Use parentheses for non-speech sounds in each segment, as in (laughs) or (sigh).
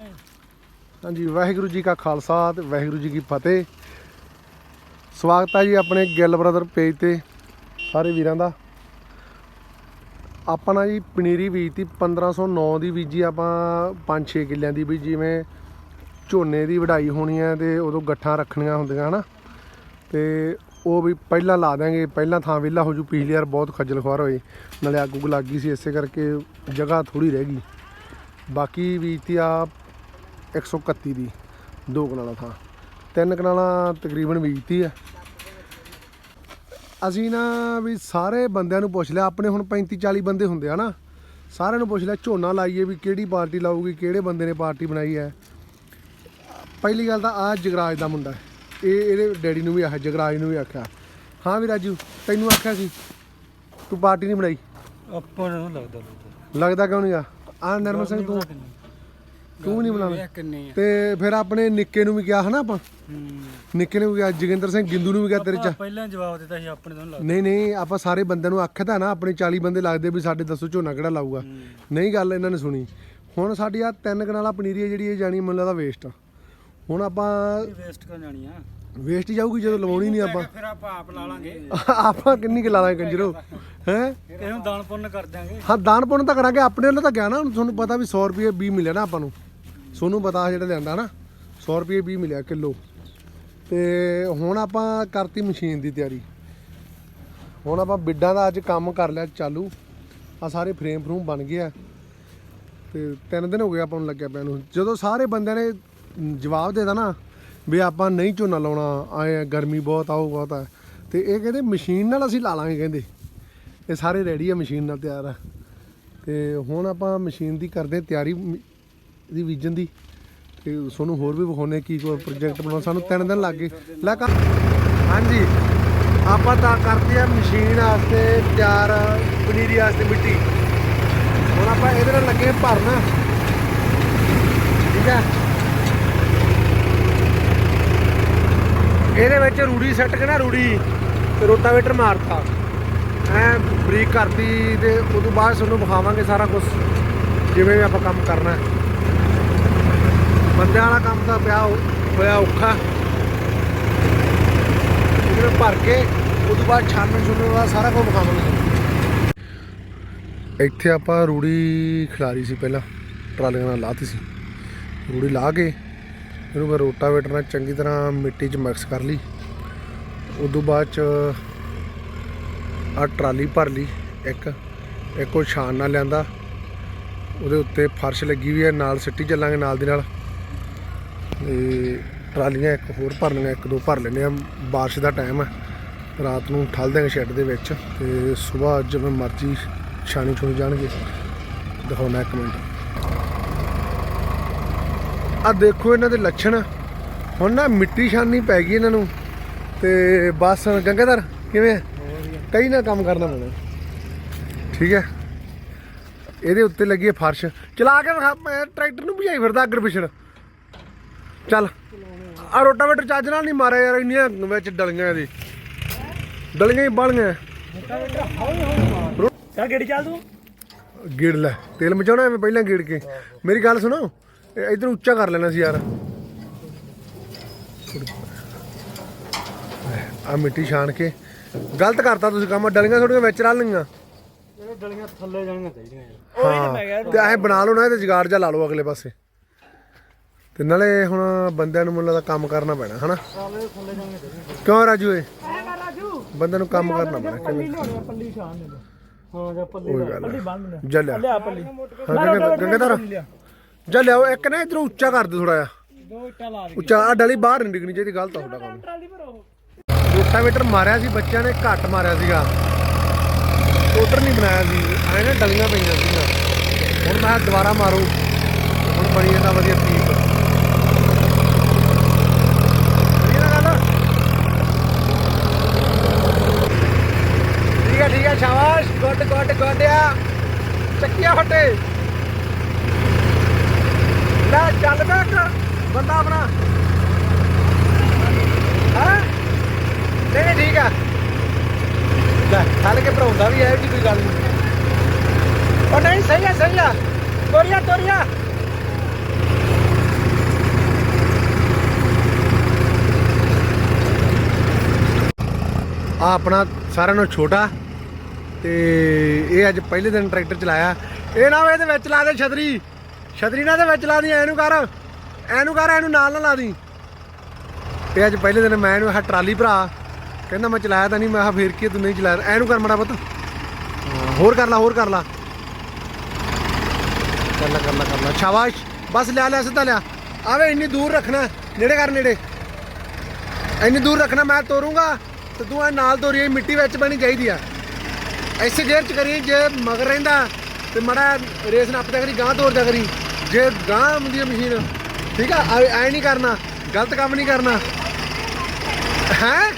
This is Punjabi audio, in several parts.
ਹਾਂਜੀ, ਵਾਹਿਗੁਰੂ ਜੀ ਕਾ ਖਾਲਸਾ ਤੇ ਵਾਹਿਗੁਰੂ ਜੀ ਕੀ ਫਤਿਹ। ਸਵਾਗਤ ਹੈ ਜੀ ਆਪਣੇ ਗਿੱਲ ਬ੍ਰਦਰ ਪੇਜ ਤੇ, ਸਾਰੇ ਵੀਰਾਂ ਦਾ। ਆਪਾਂ ਨਾ ਜੀ ਪਨੀਰੀ ਬੀਜਤੀ 1509 ਦੀ ਬੀਜੀ ਆਪਾਂ 5-6 ਕਿੱਲਿਆਂ ਦੀ ਵੀ, ਜਿਵੇਂ ਝੋਨੇ ਦੀ ਵਢਾਈ ਹੋਣੀ ਹੈ ਤੇ ਉਦੋਂ ਗੱਠਾਂ ਰੱਖਣੀਆਂ ਹੁੰਦੀਆਂ, ਹਨਾ। ਤੇ ਉਹ ਵੀ ਪਹਿਲਾਂ ਲਾ ਦਾਂਗੇ ਪਹਿਲਾਂ ਥਾਂ ਵਿਹਲਾ ਹੋ ਜੂ, ਪਿਛਲੀ ਵਾਰ ਬਹੁਤ ਖੱਜਲ ਖੁਆਰ ਹੋਏ। ਨਾਲੇ ਅੱਗ ਉੱਗ ਲੱਗ ਗਈ ਸੀ, ਇਸੇ ਕਰਕੇ ਜਗ੍ਹਾ ਥੋੜੀ ਰਹਿ ਗਈ। ਬਾਕੀ ਬੀਜਤੀ ਆ 131 ਦੀ ਦੋ ਕਨਾਲਾਂ ਥਾਂ। ਤਿੰਨ ਕਨਾਲਾਂ ਤਕਰੀਬਨ ਬੀਜਤੀ ਆ। ਅਸੀਂ ਨਾ ਵੀ ਸਾਰੇ ਬੰਦਿਆਂ ਨੂੰ ਪੁੱਛ ਲਿਆ ਆਪਣੇ ਹੁਣ 35 40 ਬੰਦੇ ਹੁੰਦੇ ਆ ਨਾ ਸਾਰਿਆਂ ਨੂੰ ਪੁੱਛ ਲਿਆ ਝੋਨਾ ਲਾਈਏ ਵੀ ਕਿਹੜੀ ਪਾਰਟੀ ਲਾਊਗੀ ਕਿਹੜੇ ਬੰਦੇ ਨੇ ਪਾਰਟੀ ਬਣਾਈ ਹੈ। ਪਹਿਲੀ ਗੱਲ ਤਾਂ ਆ ਜਗਰਾਜ ਦਾ ਮੁੰਡਾ। ਇਹ ਇਹਦੇ ਡੈਡੀ ਨੂੰ ਵੀ ਆਖਿਆ ਜਗਰਾਜ ਨੂੰ ਵੀ ਆਖਿਆ। ਹਾਂ ਵੀ ਰਾਜੂ ਤੈਨੂੰ ਆਖਿਆ ਸੀ ਤੂੰ ਪਾਰਟੀ ਨਹੀਂ ਬਣਾਈ? ਆਪਾਂ ਨੂੰ ਲੱਗਦਾ। ਲੱਗਦਾ ਕਿਉਂ ਨਹੀਂ ਆ? ਆ ਨਰਮਲ ਸਿੰਘ ਤੂੰ? ਤੂੰ ਵੀ ਨਹੀਂ ਕਿੰਨੇ ਆ। ਤੇ ਫਿਰ ਆਪਣੇ ਨਿੱਕੇ ਨੂੰ ਵੀ ਕਿਹਾ ਹਨਾ ਆਪਾਂ? ਨਿੱਕੇ ਨੂੰ ਵੀ ਕਿਹਾ ਜੋਗਿੰਦਰ ਸਿੰਘ ਗਿੰਦੂ ਨੂੰ ਵੀ ਕਿਹਾ ਤੇਰੇ ਚ। ਪਹਿਲਾਂ ਜਵਾਬ ਦਿੱਤਾ ਸੀ ਆਪਣੇ ਤੋਂ ਲੱਗਦਾ। ਨਹੀਂ ਨਹੀਂ ਆਪਾਂ ਸਾਰੇ ਬੰਦਿਆਂ ਨੂੰ ਆਖਿਆ ਤਾਂ ਨਾ ਆਪਣੇ 40 ਬੰਦੇ ਲੱਗਦੇ ਵੀ ਸਾਡੇ ਦੱਸੋ ਝੋਨਾ ਕਿਹੜਾ ਲਾਊਗਾ। ਨਹੀਂ ਗੱਲ ਇਹਨਾਂ ਨੇ ਸੁਣੀ। ਹੁਣ ਸਾਡੀ ਆ ਤਿੰਨ ਕਨਾਲਾ ਪਨੀਰੀ ਜਿਹੜੀ ਇਹ ਜਾਣੀ ਮੈਨੂੰ ਲੱਗਦਾ ਵੇਸਟ ਹੁਣ ਆਪਾਂ ਵੇਸਟ ਕਰ ਜਾਣੀ ਆ? ਵੇਸਟ ਜਾਊਗੀ ਜਦੋਂ ਲਵਾਉਣੀ ਨਹੀਂ ਆਪਾਂ। ਫਿਰ ਆਪਾਂ ਆਪ ਲਾ ਲਾਂਗੇ। ਆਪਾਂ ਕਿੰਨੀ ਕਿ ਲਾ ਲਾਂਗੇ ਕੰਜਰੋ? ਹੈ? ਕਿਸੇ ਨੂੰ ਦਾਨ ਪੁੰਨ ਕਰ ਦਿਆਂਗੇ। ਹਾਂ ਦਾਨ ਪੁੰਨ ਤਾਂ ਕਰਾਂਗੇ ਆਪਣੇ ਵੱਲੋਂ ਤਾਂ ਗਿਆ ਨਾ ਹੁਣ ਤੁਹਾਨੂੰ ਪਤਾ ਵੀ 100 ਰੁਪਏ 20 ਮਿਲਿਆ ਨਾ ਆਪਾਂ ਨੂੰ। ਸੋਨੂੰ ਪਤਾ ਜਿਹੜਾ ਲਿਆਂਦਾ ਨਾ 100 ਰੁਪਏ 20 ਮਿਲਿਆ ਕਿਲੋ। ਤੇ ਹੁਣ ਆਪਾਂ ਕਰਤੀ ਮਸ਼ੀਨ ਦੀ ਤਿਆਰੀ। ਹੁਣ ਆਪਾਂ ਬਿੱਡਾਂ ਦਾ ਅੱਜ ਕੰਮ ਕਰ ਲਿਆ ਚਾਲੂ। ਆ ਸਾਰੇ ਫਰੇਮ ਫਰੂਮ ਬਣ ਗਿਆ ਆ। ਤੇ ਤਿੰਨ ਦਿਨ ਹੋ ਗਏ ਆਪਾਂ ਨੂੰ ਲੱਗਿਆ ਪਿਆ ਨੂੰ। ਜਦੋਂ ਸਾਰੇ ਬੰਦਿਆਂ ਨੇ ਜਵਾਬ ਦੇਤਾ ਨਾ ਵੀ ਆਪਾਂ ਨਹੀਂ ਝੋਨਾ ਲਾਉਣਾ ਆਏ ਆ, ਗਰਮੀ ਬਹੁਤ ਆਉ ਬਹੁਤ ਆ। ਤੇ ਇਹ ਕਹਿੰਦੇ ਮਸ਼ੀਨ ਨਾਲ ਅਸੀਂ ਲਾ ਲਾਂਗੇ ਕਹਿੰਦੇ। ਇਹ ਸਾਰੇ ਰੈਡੀ ਆ ਮਸ਼ੀਨ ਨਾਲ ਤਿਆਰ ਆ। ਤੇ ਹੁਣ ਆਪਾਂ ਮਸ਼ੀਨ ਦੀ ਕਰਦੇ ਤਿਆਰੀ ਮ- ਬੀਜਣ ਦੀ। ਤੇ ਤੁਹਾਨੂੰ ਹੋਰ ਵੀ ਵਿਖਾਉਣੇ ਕੀ ਕੋਈ ਪ੍ਰੋਜੈਕਟ ਬਣਾਉਣਾ। ਸਾਨੂੰ ਤਿੰਨ ਦਿਨ ਲੱਗ ਗਏ। ਲੈ ਕਰ ਹਾਂਜੀ। ਆਪਾਂ ਤਾਂ ਕਰਤੀ ਆ ਮਸ਼ੀਨ ਵਾਸਤੇ ਤਿਆਰ, ਪਨੀਰੀ ਵਾਸਤੇ ਮਿੱਟੀ। ਹੁਣ ਆਪਾਂ ਇਹਦੇ ਨਾਲ ਲੱਗੇ ਭਰਨਾ। ਠੀਕ ਹੈ। ਇਹਦੇ ਵਿੱਚ ਰੂੜੀ ਸੱਟ ਕੇ ਨਾ ਰੂੜੀ ਤੇ ਰੋਟਾਵੇਟਰ ਮਾਰਤਾ। ਐ ਬਰੀਕ ਕਰਤੀ ਤੇ ਉਸ ਤੋਂ ਬਾਅਦ ਤੁਹਾਨੂੰ ਵਿਖਾਵਾਂਗੇ ਸਾਰਾ ਕੁਝ ਜਿਵੇਂ ਵੀ ਆਪਾਂ ਕੰਮ ਕਰਨਾ ਹੈ। ਬੰਦਿਆਂ ਵਾਲਾ ਕੰਮ ਤਾਂ ਪਿਆ ਹੋ- ਹੋਇਆ ਔਖਾ। ਇਹਨੂੰ ਭਰ ਕੇ ਉਸ ਤੋਂ ਬਾਅਦ ਛਾਨਣ ਛੁਣਨ ਦਾ ਸਾਰਾ ਕੁਝ ਵਿਖਾਵਾਂਗੇ ਇੱਥੇ ਆਪਾਂ ਰੂੜੀ ਖਿਲਾਰੀ ਸੀ ਪਹਿਲਾਂ, ਟਰਾਲੀਆਂ ਨਾਲ ਲਾਤੀ ਸੀ। ਰੂੜੀ ਲਾ ਕੇ ਇਹਨੂੰ ਮੈਂ ਰੋਟਾਵੇਟਰ ਨਾਲ ਚੰਗੀ ਤਰ੍ਹਾਂ ਮਿੱਟੀ 'ਚ ਮਿਕਸ ਕਰ ਲਈ। ਉਸ ਤੋਂ ਬਾਅਦ 'ਚ ਆ ਟਰਾਲੀ ਭਰ ਲਈ ਇੱਕ। ਇੱਕ ਉਹ ਛਾਨ ਨਾਲ ਲਿਆਂਦਾ। ਉਹਦੇ ਉੱਤੇ ਫਰਸ਼ ਲੱਗੀ ਵੀ ਹੈ, ਨਾਲ ਸਿੱਟੀ ਚੱਲਾਂਗੇ ਨਾਲ ਦੀ ਨਾਲ। ਤੇ ਟਰਾਲੀਆਂ ਇੱਕ ਹੋਰ ਭਰ ਲਈਆਂ ਇੱਕ ਦੋ ਭਰ ਲੈਣੇ ਆ ਬਾਰਿਸ਼ ਦਾ ਟਾਈਮ ਹੈ। ਰਾਤ ਨੂੰ ਠੱਲ ਦੇਂਗੇ ਸ਼ੈੱਡ ਦੇ ਵਿੱਚ ਤੇ ਸਵੇਰ ਜਿਵੇਂ ਮਰਜ਼ੀ ਛਾਣੀ ਛੁਣੀ ਜਾਣਗੇ। ਦਿਖਾਉਣਾ ਇੱਕ ਮਿੰਟ। ਆ ਦੇਖੋ ਇਹਨਾਂ ਦੇ ਲੱਛਣ। ਹੁਣ ਨਾ ਮਿੱਟੀ ਛਾਨੀ ਪੈ ਗਈ ਇਹਨਾਂ ਨੂੰ। ਤੇ ਬਸ ਗੰਗਾਧਰ, ਕਿਵੇਂ ਕਈ ਨਾ ਕੰਮ ਕਰਨਾ ਪੈਣਾ। ਠੀਕ ਹੈ। ਇਹਦੇ ਉੱਤੇ ਲੱਗੀ ਹੈ ਫਰਸ਼। ਚਲਾ ਕੇ ਟਰੈਕਟਰ ਨੂੰ ਭਜਾਈ ਫਿਰਦਾ ਅੱਗਰ ਪਿਛੜ। ਚੱਲ। ਆ ਰੋਟਾਵੇਟਰ ਚੱਜ ਨਾਲ ਨਹੀਂ ਮਾਰਿਆ ਯਾਰ ਇੰਨੀਆਂ ਵਿੱਚ ਡਲੀਆਂ ਇਹਦੀ। ਡਲੀਆਂ ਹੀ ਬਾਲੀਆਂ। ਚੱਲ ਗੱਡੀ ਚੱਲ ਤੂੰ। ਗੇੜ ਲੈ ਤੇਲ ਮਚਾਉਣਾ ਐਵੇਂ ਪਹਿਲਾਂ ਗੇੜ ਕੇ। ਮੇਰੀ ਗੱਲ ਸੁਣੋ ਇਹ ਇਧਰ ਉੱਚਾ ਕਰ ਲੈਣਾ ਸੀ ਯਾਰ। ਆ ਮਿੱਟੀ ਛਾਣ ਕੇ। ਗਲਤ ਕਰਤਾ ਤੁਸੀਂ ਕੰਮ ਡਲੀਆਂ ਥੋੜੀਆਂ ਵਿੱਚ ਰਲ ਲਈਆਂ। ਇਹ ਡਲੀਆਂ ਥੱਲੇ ਜਾਣੀਆਂ ਚਾਹੀਦੀਆਂ ਯਾਰ। ਤੇ ਐ ਬਣਾ ਲਓ ਨਾ ਇਹਦੇ ਜਗਾੜ ਜਾ ਲਾ ਲਓ ਅਗਲੇ ਪਾਸੇ। ਤੇ ਨਾਲੇ ਹੁਣ ਬੰਦਿਆਂ ਨੂੰ ਮੁੱਲਾ ਦਾ ਕੰਮ ਕਰਨਾ ਪੈਣਾ ਹਨਾ? ਕਿਉਂ ਰਾਜੂ ਏ ਬੰਦਿਆਂ ਨੂੰ ਕੰਮ ਕਰਨਾ ਪੈਣਾ ਕਿਵੇਂ ਪੱਲੀ ਛਾਣ ਦੇ ਹਾਂ ਜਾਂ ਪੱਲੀ। ਬੰਨ ਲੈ ਲਿਆ ਪੱਲੀ। ਹਾਂ ਗੰਗਾ- ਗੰਗਾਧਰ ਜਾ ਲਿਆਓ ਇੱਕ ਨਾ ਇਧਰੋਂ ਉੱਚਾ ਕਰ ਦੇ ਥੋੜਾ ਜਿਹਾ। ਦੋ ਇੱਟਾਂ ਲਾ ਦੇ। ਉੱਚਾ ਆ ਡਲੀ ਬਾਹਰ ਨਹੀਂ ਡਿੱਗਣੀ ਚਾਹੀਦੀ ਗਲਤ ਆ ਤੁਹਾਡਾ ਕੰਮ। ਰੋਟਾਵੇਟਰ ਮਾਰਿਆ ਸੀ ਬੱਚਿਆਂ ਨੇ ਘੱਟ ਮਾਰਿਆ ਸੀਗਾ। ਟੋਟਰ ਨਹੀਂ ਬਣਾਇਆ ਸੀ ਐ ਨਾ ਡਲੀਆਂ ਪਈਆਂ ਸੀਗੀਆਂ। ਹੁਣ ਮੈਂ ਦੁਬਾਰਾ ਮਾਰੋ। ਹੁਣ ਬਣੀ ਜਾਂਦਾ ਵਧੀਆ ਪੀਪ ਚੱਕਿਆ ਹਟੇ। ਲੈ ਚੱਲ ਪਿਆ ਕਰ ਬੰਦਾ ਆਪਣਾ। ਹਾਂ? ਨਹੀਂ ਠੀਕ ਆ। ਲੈ ਹਾਲੇ ਕਿ ਭਰਾਉਂਦਾ ਵੀ ਹੈ ਜੀ ਕੋਈ ਗੱਲ ਨਹੀਂ। ਉਹ ਨਹੀਂ, ਸਹੀ ਆ ਸਹੀ ਆ। ਤੋਰੀਆ ਤੋਰੀਆ। ਆ ਆਪਣਾ ਸਾਰਿਆਂ ਨੂੰ ਛੋਟਾ ਤੇ ਇਹ ਅੱਜ ਪਹਿਲੇ ਦਿਨ ਟਰੈਕਟਰ ਚਲਾਇਆ। ਇਹ ਨਾ ਇਹਦੇ ਵਿੱਚ ਲਾ ਦੇ ਛਤਰੀ। ਛਤਰੀ ਨਾ ਦੇ ਵਿੱਚ ਲਾ ਦੀ, ਐਨੂੰ ਕਰ। ਐਨੂੰ ਕਰ, ਐਨੂੰ ਨਾਲ ਨਾ ਲਾ ਦੀ। ਇਹ ਅੱਜ ਪਹਿਲੇ ਦਿਨ ਮੈਂ ਇਹਨੂੰ ਆਹ ਟਰਾਲੀ ਭਰਾ। ਕਹਿੰਦਾ ਮੈਂ ਚਲਾਇਆ ਤਾਂ ਨਹੀਂ, ਮੈਂ ਕਿਹਾ ਫੇਰ ਕੀ ਤੂੰ ਨਹੀਂ ਚਲਾਇਆ। ਐਨੂੰ ਕਰ ਮੜਾ ਪੁੱਤ। ਹੋਰ ਕਰ ਲਾ, ਹੋਰ ਕਰ ਲਾ। ਕਰ ਲਾ ਕਰ ਲਾ ਕਰ ਲਾ। ਸ਼ਾਬਾਸ਼। ਬਸ ਲਿਆ ਲਿਆ, ਸਿੱਧਾ ਲਿਆ। ਆਵੇ ਇੰਨੀ ਦੂਰ ਰੱਖਣਾ। ਨੇੜੇ ਕਰ, ਨੇੜੇ। ਇੰਨੀ ਦੂਰ ਰੱਖਣਾ, ਮੈਂ ਤੋਰੂੰਗਾ। ਤੇ ਤੂੰ ਇਹ ਨਾਲ ਤੋਰੀ ਮਿੱਟੀ ਵਿੱਚ ਬਣੀ ਚਾਹੀਦੀ ਆ। ਐਸੇ ਗੇਅਰ ਚ ਕਰੀ ਜੇ ਮਗਰ ਰਹਿੰਦਾ ਤੇ ਮੜਾ ਰੇਸ ਨੱਪਦਾ ਕਰੀ ਗਾਂ ਤੋਰਦਾ ਕਰੀ। ਜੇ ਗਾਂ ਹੁੰਦੀ ਆ ਮਸ਼ੀਨ, ਠੀਕ ਆ, ਐ ਨਹੀਂ ਕਰਨਾ, ਗਲਤ ਕੰਮ ਨਹੀਂ ਕਰਨਾ। ਹੈ?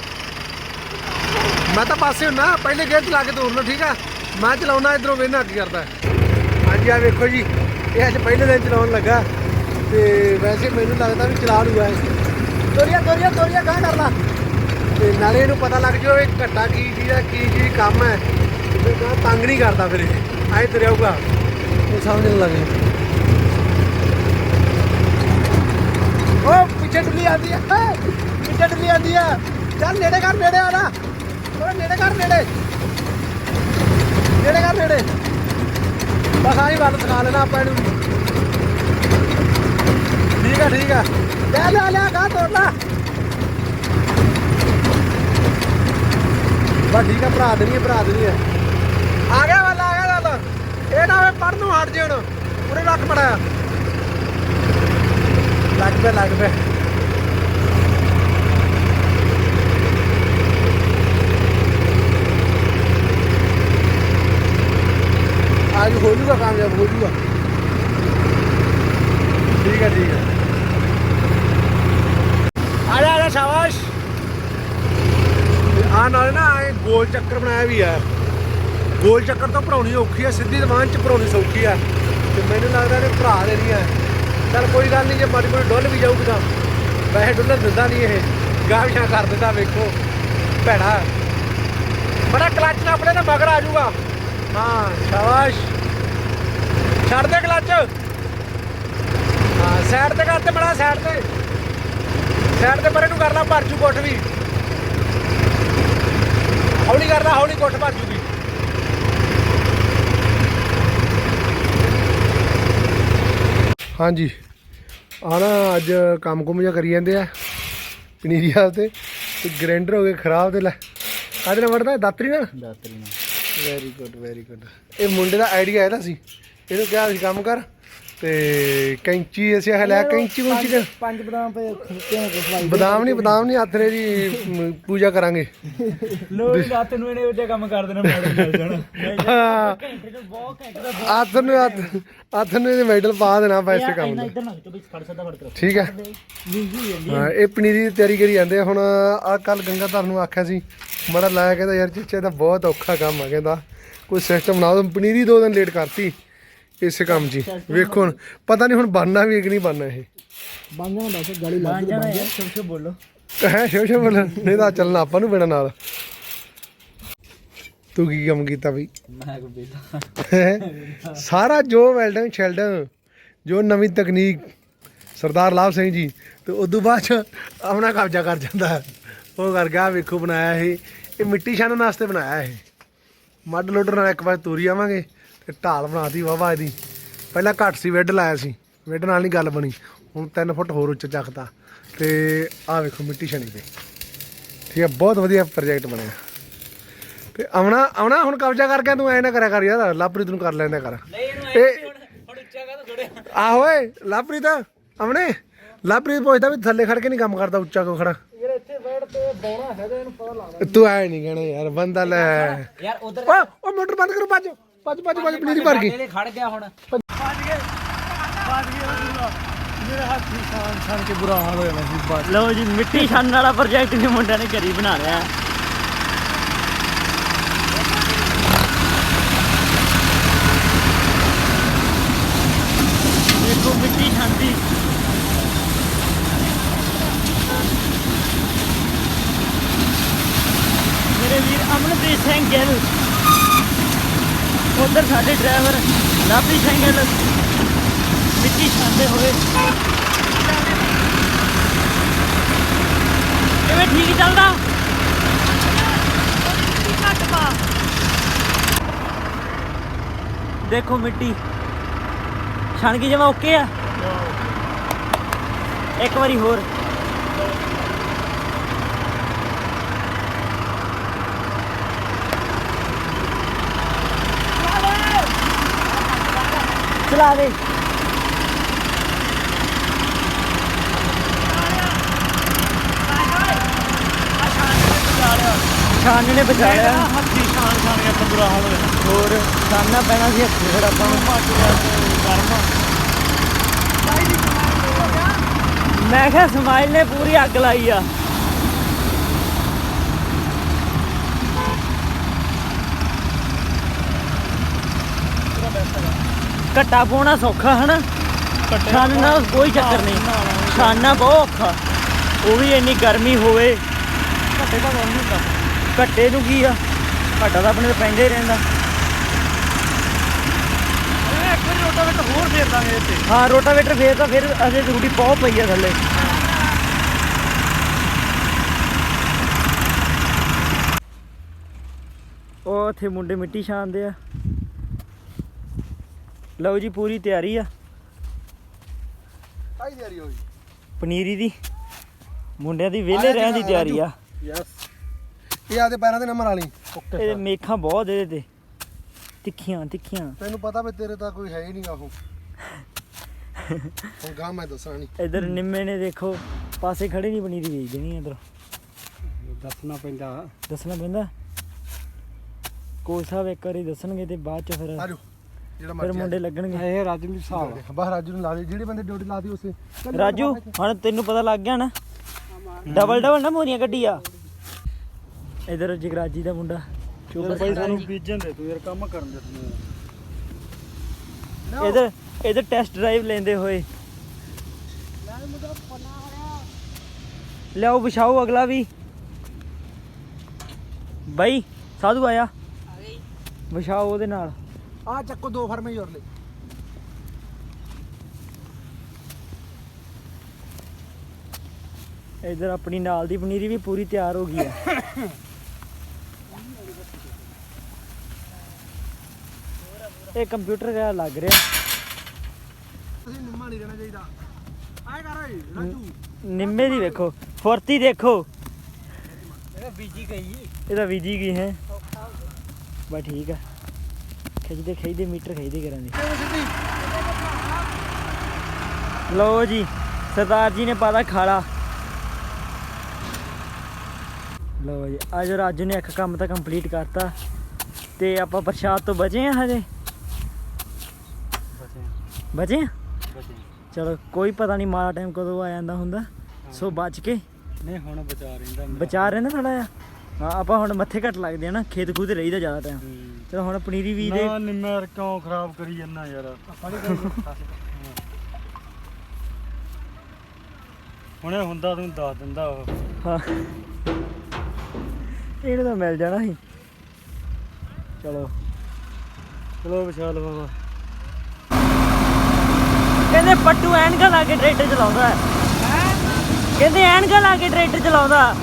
ਮੈਂ ਤਾਂ ਪਾਸੇ ਹੁੰਨਾ, ਪਹਿਲੇ ਗੇਅਰ ਚ ਲਾ ਕੇ ਤੋਰਨਾ ਠੀਕ ਆ। ਮੈਂ ਚਲਾਉਣਾ, ਇਧਰੋਂ ਵੇਖਣਾ ਕੀ ਕਰਦਾ। ਹਾਂਜੀ ਆ ਵੇਖੋ ਜੀ, ਇਹ ਅੱਜ ਪਹਿਲੇ ਦਿਨ ਚਲਾਉਣ ਲੱਗਾ। ਤੇ ਵੈਸੇ ਮੈਨੂੰ ਲੱਗਦਾ ਵੀ ਚਲਾ ਲੂਗਾ ਇਹ। ਤੋਰੀਆ ਤੋਰੀਆ ਤੋਰੀਆ ਗਾਂ ਕਰਦਾ। ਲਾ ਤੇ ਨਾਲੇ ਇਹਨੂੰ ਪਤਾ ਲੱਗ ਜਾਓ, ਇਹ ਘੱਟਾ ਕੀ ਚੀਜ਼ ਹੈ ਕੀ ਚੀਜ਼ ਕੰਮ ਹੈ ਤੇ ਤੰਗ ਨਹੀਂ ਕਰਦਾ ਫਿਰ ਇਹ। ਆਏ ਤੁਰਿਆਊਗਾ ਉਹ ਸਮਝਣ ਲੱਗੇ ਉਹ ਪਿੱਛੇ ਡੁੱਲੀ ਆਂਦੀ ਆ। ਹੈਂ, ਪਿੱਛੇ ਡੁੱਲੀ ਆਂਦੀ ਆ। ਚੱਲ ਨੇੜੇ ਕਰ ਨੇੜੇ ਆ ਨਾ। ਥੋੜਾ ਨੇੜੇ ਕਰ ਨੇੜੇ। ਨੇੜੇ ਕਰ ਨੇੜੇ। ਬਸ ਆਹੀ ਵੱਲ ਸਿਖਾ ਲੈਣਾ ਆਪਾਂ ਇਹਨੂੰ। ਠੀਕ ਆ ਠੀਕ ਆ। ਲੈ ਲੈ ਲੈ ਗਾ ਤੋੜ ਲਾ। ਬਸ ਠੀਕ ਆ ਭਰਾ ਦੇਣੀ ਹੈ ਭਰਾ ਦੇਣੀ ਹੈ ਆ ਗਿਆ ਵੱਲ, ਆ ਗਿਆ ਵੱਲ। ਇਹ ਨਾ ਵੇ ਪੜ ਨੂੰ ਹਟ ਜਾਣ ਉਰੇ ਉਹਨੇ ਰੱਖ ਮੜਾਇਆ ਲੱਗ ਪਿਆ ਲੱਗ ਪਿਆ। ਅੱਜ ਹੋ ਜੂਗਾ ਕਾਮਯਾਬ, ਹੋ ਜੂਗਾ। ਠੀਕ ਹੈ ਠੀਕ ਹੈ। ਆ ਜਾ ਆ ਜਾ, ਸ਼ਾਬਾਸ਼। ਆ ਨਾਲ ਨਾ, ਇਹ ਗੋਲ ਚੱਕਰ ਬਣਾਇਆ ਵੀ ਆ ਗੋਲ ਚੱਕਰ ਤੋਂ ਭਰਾਉਣੀ ਔਖੀ ਆ, ਸਿੱਧੀ ਦਵਾਨ ਚ ਭਰਾਉਣੀ ਸੌਖੀ ਆ। ਤੇ ਮੈਨੂੰ ਲੱਗਦਾ ਇਹ ਭਰਾ ਦੇਣੀ ਆ ਚੱਲ ਕੋਈ ਗੱਲ ਨਹੀਂ, ਜੇ ਮਾੜੀ ਮੋਟੀ ਡੁੱਲ ਵੀ ਜਾਊਗੀ ਤਾਂ। ਵੈਸੇ ਡੁੱਲਣ ਦਿੰਦਾ ਨਹੀਂ ਇਹ। ਗਾਵੀਆਂ ਕਰ ਦਿੰਦਾ, ਵੇਖੋ। ਭੈੜਾ। ਬੜਾ ਕਲੱਚ ਨਾ ਆਪਣੇ ਨਾ ਮਗਰ ਆ ਜਾਊਗਾ। ਹਾਂ, ਸ਼ਾਬਾਸ਼। ਛੱਡ ਦੇ ਕਲੱਚ ਹਾਂ ਸਾਈਡ ਤੇ ਕਰ ਤੇ ਬੜਾ ਸਾਈਡ ਤੇ। ਸਾਈਡ ਤੇ ਪਰੇ ਨੂੰ ਕਰ ਲਾ, ਭਰ ਜੂ ਗੁੱਟ ਵੀ। ਹੌਲੀ ਕਰਦਾ ਹੌਲੀ ਗੁੱਟ ਭਰ ਜੂਗੀ ਹਾਂਜੀ। ਆ ਨਾ ਅੱਜ ਕੰਮ ਕੁਮ ਜਿਹਾ ਕਰੀ ਜਾਂਦੇ ਆ ਪਨੀਰੀ ਵਾਸਤੇ। ਤੇ ਗ੍ਰਾਈਂਡਰ ਹੋ ਗਏ ਖਰਾਬ ਤੇ ਲੈ ਕਾਹਦੇ ਨਾਲ ਵੜਦਾ ਦਾਤਰੀ ਨਾਲ? ਦਾਤਰੀ ਨਾਲ। ਵੈਰੀ ਗੁੱਡ ਵੈਰੀ ਗੁੱਡ ਇਹ ਮੁੰਡੇ ਦਾ ਆਈਡੀਆ ਇਹਦਾ ਸੀ। ਇਹਨੂੰ ਕਿਹਾ ਸੀ ਕੰਮ ਕਰ। ਤੇ ਕੈਂਚੀ ਅਸੀਂ ਆਹ ਲੈ ਕੈਂਚੀ ਕੁੰਚੀ ਕਰ। ਪੰਜ ਬਦਾਮ ਹੋ ਗਏ ਬਦਾਮ ਨਹੀਂ ਬਦਾਮ ਨਹੀਂ ਨੇ ਦੀ ਪੂਜਾ ਕਰਾਂਗੇ। ਲੋਕ ਰਾਤ ਨੂੰ ਇਹਨੇ ਉੱਤੇ ਕੰਮ ਕਰ ਦੇਣਾ ਮਾਡਲ ਮਿਲ ਜਾਣਾ। ਹਾਂ। ਘੰਟੇ ਤੋਂ ਬਹੁਤ ਘੰਟੇ ਦਾ ਹੱਥ ਨੂੰ ਹੱਥ ਨੂੰ ਇਹਦੇ ਮੈਡਲ ਪਾ ਦੇਣਾ ਪੈਸੇ ਕੰਮ ਦਾ ਇੱਧਰ ਨਾ ਤੂੰ ਵੀ ਫੜ ਸਕਦਾ ਫੜ ਕਰ ਠੀਕ ਹੈ ਇਹ ਪਨੀਰੀ ਦੀ ਤਿਆਰੀ ਕਰੀ ਜਾਂਦੇ ਆ। ਹੁਣ ਆ ਕੱਲ ਗੰਗਾਧਰ ਨੂੰ ਆਖਿਆ ਸੀ ਮੜਾ ਲਾਇਆ ਕਹਿੰਦਾ ਯਾਰ ਚਿੱਚੇ ਦਾ ਬਹੁਤ ਔਖਾ ਕੰਮ ਆ ਕਹਿੰਦਾ। ਕੋਈ ਸਿਸਟਮ ਬਣਾ ਦੋ ਪਨੀਰੀ ਦੋ ਦਿਨ ਲੇਟ ਕਰਤੀ। ਇਸੇ ਕੰਮ 'ਚ ਹੀ। ਵੇਖੋ ਹੁਣ ਪਤਾ ਨਹੀਂ ਹੁਣ ਬਣਨਾ ਵੀ ਹੈ ਕਿ ਨਹੀਂ ਬਣਨਾ ਇਹ। ਬਣ ਜਾਣਾ ਬਸ ਗਾਲੀ ਲੱਗ ਜਾਣਾ ਯਾਰ ਸ਼ੁਭ ਸ਼ੁਭ ਬੋਲੋ। ਹੈ ਸ਼ੋ ਸ਼ੋ ਬੋਲ। ਨਹੀਂ ਤਾਂ ਚੱਲਣਾ ਆਪਾਂ ਨੂੰ ਬਿਨਾ ਨਾਲ। ਤੂੰ ਕੀ ਕੰਮ ਕੀਤਾ ਬਈ? ਮੈਂ ਕੋ ਬੇਟਾ ਸਾਰਾ ਜੋ ਵੈਲਡਿੰਗ ਸ਼ੈਲਡਿੰਗ ਜੋ ਨਵੀਂ ਤਕਨੀਕ ਸਰਦਾਰ ਲਾਭ ਸਿੰਘ ਜੀ ਤੇ ਉਦੋਂ ਬਾਅਦ ਚ ਆਪਣਾ ਕਬਜ਼ਾ ਕਰ ਜਾਂਦਾ। ਉਹ ਕਰ ਗਿਆ ਵੇਖੋ ਬਣਾਇਆ ਇਹ। ਇਹ ਮਿੱਟੀ ਛਾਣਨ ਵਾਸਤੇ ਬਣਾਇਆ ਇਹ। ਮੱਡ ਲੋਡਰ ਨਾਲ ਇੱਕ ਵਾਰ ਤੋਰੀ ਆਵਾਂਗੇ। ਤੇ ਢਾਲ ਬਣਾਤੀ ਵਾਵਾ ਇਹਦੀ। ਪਹਿਲਾਂ ਘੱਟ ਸੀ ਵੈਡ ਲਾਇਆ ਸੀ। ਵੈਡ ਨਾਲ ਨਹੀਂ ਗੱਲ ਬਣੀ। ਹੁਣ 3 ਫੁੱਟ ਹੋਰ ਉੱਚਾ ਚੱਕਤਾ। ਤੇ ਆਹ ਵੇਖੋ ਮਿੱਟੀ ਛਣੀ ਤੇ। ਠੀਕ ਹੈ ਬਹੁਤ ਵਧੀਆ ਪ੍ਰੋਜੈਕਟ ਬਣਿਆ। ਤੇ ਆਉਣਾ ਆਉਣਾ ਹੁਣ ਕਬਜ਼ਾ ਕਰਕੇ ਤੂੰ ਐ ਨਾ ਕਰਿਆ ਕਰ ਯਾਰ। ਲਾਪਰੀ ਤੈਨੂੰ ਕਰ ਲੈਂਦਾ ਕਰ ਨਹੀਂ ਇਹਨੂੰ ਇਹ ਆਹੋ ਓਏ ਲਾਪਰੀ ਤਾਂ ਆਵਣੇ ਲਾਪਰੀ ਪੁੱਛਦਾ ਵੀ ਥੱਲੇ ਖੜ ਕੇ ਨਹੀਂ ਕੰਮ ਕਰਦਾ ਉੱਚਾ ਕੋ ਖੜਾ? ਯਾਰ ਇੱਥੇ ਬੈਠ ਤੇ ਬੌਣਾ ਹੈਗਾ ਇਹਨੂੰ ਪਤਾ ਲੱਗਦਾ। ਤੂੰ ਐ ਨਹੀਂ ਕਹਿਣਾ ਯਾਰ ਬੰਦਾ ਲੈ। ਯਾਰ ਉਧਰ ਓ ਮੋਟਰ ਬੰਦ ਕਰੋ ਭੱਜ। ਭੱਜ ਭੱਜ ਭੱਜ ਪਨੀਰੀ ਭਰ ਗਈ। ਇਹਦੇ ਖੜ ਗਿਆ ਹੁਣ। ਮੇਰੇ ਹੱਥ ਹੀ ਛਾਨ ਛਾਨ ਕੇ ਬੁਰਾ ਹਾਲ ਹੋ ਜਾਣਾ ਸੀ ਬਾਅਦ ਲਓ ਜੀ ਮਿੱਟੀ ਛਾਨਣ ਵਾਲਾ ਪ੍ਰੋਜੈਕਟ ਵੀ ਮੁੰਡਿਆਂ ਨੇ ਘਰੀ ਬਣਾ ਲਿਆ। ਦੇਖੋ ਮਿੱਟੀ ਛਾਂਦੀ ਮੇਰੇ ਵੀਰ ਅਮਨਪ੍ਰੀਤ ਸਿੰਘ ਗਿੱਲ। ਉਧਰ ਸਾਡੇ ਡਰਾਈਵਰ ਲਾਪੀ ਸੈਂਗਲ ਮਿੱਟੀ ਛਾਂਦੇ ਹੋਏ। ਕਿਵੇਂ ਠੀਕ ਚੱਲਦਾ? ਦੇਖੋ ਮਿੱਟੀ। ਛਣ ਕੇ ਜਮਾ ਓਕੇ ਆ? ਇੱਕ ਵਾਰੀ ਹੋਰ। ਚਲਾ ਦੇ ਛਾਨ ਨੇ ਬਚਾ ਲਿਆ ਹੱਥੀ ਛਾਣ ਛਾਣ ਕੇ ਆਪਾਂ ਬੁਰਾ ਹਾਲ ਹੋਇਆ ਹੋਰ ਸਾਹਮਣਾ ਪੈਣਾ ਸੀ ਹੱਥ ਫਿਰ ਆਪਾਂ ਨੂੰ ਗਰਮ ਮੈਂ ਕਿਹਾ ਸਮਾਈਲ ਨੇ ਪੂਰੀ ਅੱਗ ਲਾਈ ਆ ਘੱਟਾ ਪਾਉਣਾ ਸੌਖਾ ਹਨਾ? ਛਾਨ ਨਾਲ ਕੋਈ ਚੱਕਰ ਨਹੀਂ। ਛਾਨਣਾ ਬਹੁਤ ਔਖਾ। ਉਹ ਵੀ ਇੰਨੀ ਗਰਮੀ ਹੋਵੇ। ਘੱਟੇ ਦਾ ਨਹੀਂ ਹੁੰਦਾ। ਘੱਟੇ ਨੂੰ ਕੀ ਆ? ਘੱਟਾ ਤਾਂ ਆਪਣੇ ਤੇ ਪੈਂਦਾ ਹੀ ਰਹਿੰਦਾ। ਰੋਟਾ ਹੋਰ ਫੇਰ ਦਾਂਗੇ ਇੱਥੇ। ਹਾਂ ਰੋਟਾਵੇਟਰ ਫੇਰ ਤਾਂ ਫਿਰ ਅਜੇ ਰੂੜੀ ਬਹੁਤ ਪਈ ਆ ਥੱਲੇ। ਉਹ ਉੱਥੇ ਮੁੰਡੇ ਮਿੱਟੀ ਛਾਣਦੇ ਆ। ਲਓ ਜੀ ਪੂਰੀ ਤਿਆਰੀ ਆ। ਆਈ ਤਿਆਰੀ ਹੋਈ ਪਨੀਰੀ ਦੀ। ਮੁੰਡਿਆਂ ਦੀ ਵਿਹਲੇ ਰਹਿਣ ਦੀ ਤਿਆਰੀ ਆ। ਯੈਸ ਇਹ ਆਦੇ ਪੈਰਾਂ ਦੇ ਨੰਬਰ ਵਾਲੀ। ਇਹਦੇ ਮੇਖਾਂ ਬਹੁਤ ਇਹਦੇ ਤੇ। ਤਿੱਖੀਆਂ ਤਿੱਖੀਆਂ। ਤੈਨੂੰ ਪਤਾ ਵੀ ਤੇਰੇ ਤਾਂ ਕੋਈ ਹੈ ਹੀ ਨਹੀਂ ਉਹ (laughs) ਹੁਣ ਗਾਂ ਮੈਂ ਦੱਸਣਾ ਨਹੀਂ ਇਧਰ ਨਿੰਮੇ ਨੇ ਦੇਖੋ ਪਾਸੇ ਖੜੇ ਨਹੀਂ ਪਨੀਰੀ ਵੇਚ ਦੇਣੀ ਇਧਰ। ਦੱਸਣਾ ਪੈਂਦਾ। ਦੱਸਣਾ ਪੈਂਦਾ। ਕੋਚ ਸਾਹਿਬ ਇੱਕ ਵਾਰੀ ਦੱਸਣਗੇ ਤੇ ਬਾਅਦ ਚ ਫਿਰ ਆਜੋ ਜਿਹੜਾ ਫਿਰ ਮਰਜ਼ੀ ਮੁੰਡੇ ਲੱਗਣਗੇ। ਇਹ ਰਾਜੂ ਨੂੰ ਹਿਸਾਬ ਬਾਹਰ ਰਾਜੂ ਨੂੰ ਲਾ ਦੇ ਜਿਹੜੇ ਬੰਦੇ ਡਿਊਟੀ ਲਾਦੀ ਉਸੇ। ਰਾਜੂ ਹੁਣ ਤੈਨੂੰ ਪਤਾ ਲੱਗ ਗਿਆ ਨਾ। ਡਬਲ ਡਬਲ ਨਾ ਮੋਰੀਆਂ ਕੱਢੀ ਆ। ਇਧਰ ਜਗਰਾਜੀ ਦਾ ਮੁੰਡਾ। ਚੋਬਰ ਭਾਈ ਸਾਨੂੰ ਬੀਜਣ ਦੇ ਤੂੰ ਯਾਰ ਕੰਮ ਕਰਨ ਦੇ ਤੂੰ। ਇਧਰ ਇਧਰ ਟੈਸਟ ਡਰਾਈਵ ਲੈਂਦੇ ਹੋਏ। ਲਿਆਓ ਵਿਛਾਓ ਅਗਲਾ ਵੀ। ਬਾਈ ਸਾਧੂ ਆਇਆ। ਵਿਛਾਓ ਉਹਦੇ ਨਾਲ। ਆ ਚੱਕੋ ਦੋ ਫਰਮੇ ਜੋਰ ਲੈ ਇਧਰ ਆਪਣੀ ਨਾਲ ਦੀ ਪਨੀਰੀ ਵੀ ਪੂਰੀ ਤਿਆਰ ਹੋ ਗਈ ਆ ਇਹ ਕੰਪਿਊਟਰ ਦਾ ਲੱਗ ਰਿਹਾ। ਤੁਸੀਂ ਨਿੰਮਾ ਨਹੀਂ ਰਹਿਣਾ ਚਾਹੀਦਾ। ਆਏ ਕਰ ਓਏ ਰਾਜੂ। ਨਿੰਮੇ ਦੀ ਵੇਖੋ ਫੁਰਤੀ ਦੇਖੋ। ਇਹ ਬੀਜੀ ਗਈ। ਇਹਦਾ ਵੀਜੀ ਕੀ ਹੈ। ਬਸ ਠੀਕ ਆ ਖਿੱਚਦੇ ਖਿੱਚਦੇ ਮੀਟਰ ਖਿੱਚਦੇ ਕਰਾਂਗੇ। ਲਓ ਜੀ ਸਰਦਾਰ ਜੀ ਨੇ ਪਾਦਾ ਖਾਲਾ। ਲਓ ਜੀ ਅੱਜ ਰਾਜੂ ਨੇ ਇੱਕ ਕੰਮ ਤਾਂ ਕੰਪਲੀਟ ਕਰਤਾ ਤੇ ਆਪਾਂ ਪ੍ਰਸ਼ਾਦ ਤੋਂ ਬਚੇ ਆ ਹਜੇ? ਬਚੇ ਬਚੇ ਆ? ਬਚੇ ਚਲੋ ਕੋਈ ਪਤਾ ਨਹੀਂ ਮਾੜਾ ਟਾਈਮ ਕਦੋਂ ਆ ਜਾਂਦਾ ਹੁੰਦਾ। ਸੋ ਬਚ ਕੇ। ਨਹੀਂ ਹੁਣ ਬਚਾ ਰਹਿੰਦਾ ਮੇਰਾ। ਬਚਾ ਰਹਿੰਦਾ ਥੋੜਾ ਹਾਂ ਆਪਾਂ ਹੁਣ ਮੱਥੇ ਘੱਟ ਲੱਗਦੇ ਆ ਨਾ ਖੇਤ ਖੂਦ ਰਹੀਦਾ ਜ਼ਿਆਦਾ ਟਾਈਮ ਚਲੋ ਹੁਣ ਪਨੀਰੀ ਵੀ ਦੇ। ਨਾ ਨਿੰਮਰ ਕਿਉਂ ਖਰਾਬ ਕਰੀ ਜਾਂਦਾ ਯਾਰ? ਹੁਣੇ ਹੁੰਦਾ ਤੂੰ ਦੱਸ ਦਿੰਦਾ ਉਹ। ਹਾਂ। ਇਹਨੂੰ ਤਾਂ ਮਿਲ ਜਾਣਾ ਸੀ। ਚਲੋ। ਚਲੋ ਵਿਸ਼ਾਲ ਬਾਬਾ। ਕਹਿੰਦੇ ਪੱਟੂ ਐਨਕਾਂ ਲਾ ਕੇ ਟਰੈਕਟਰ ਚਲਾਉਂਦਾ। ਹੈ ਕਹਿੰਦੇ ਐਨਕਾਂ ਲਾ ਕੇ ਟਰੈਕਟਰ ਚਲਾਉਂਦਾ।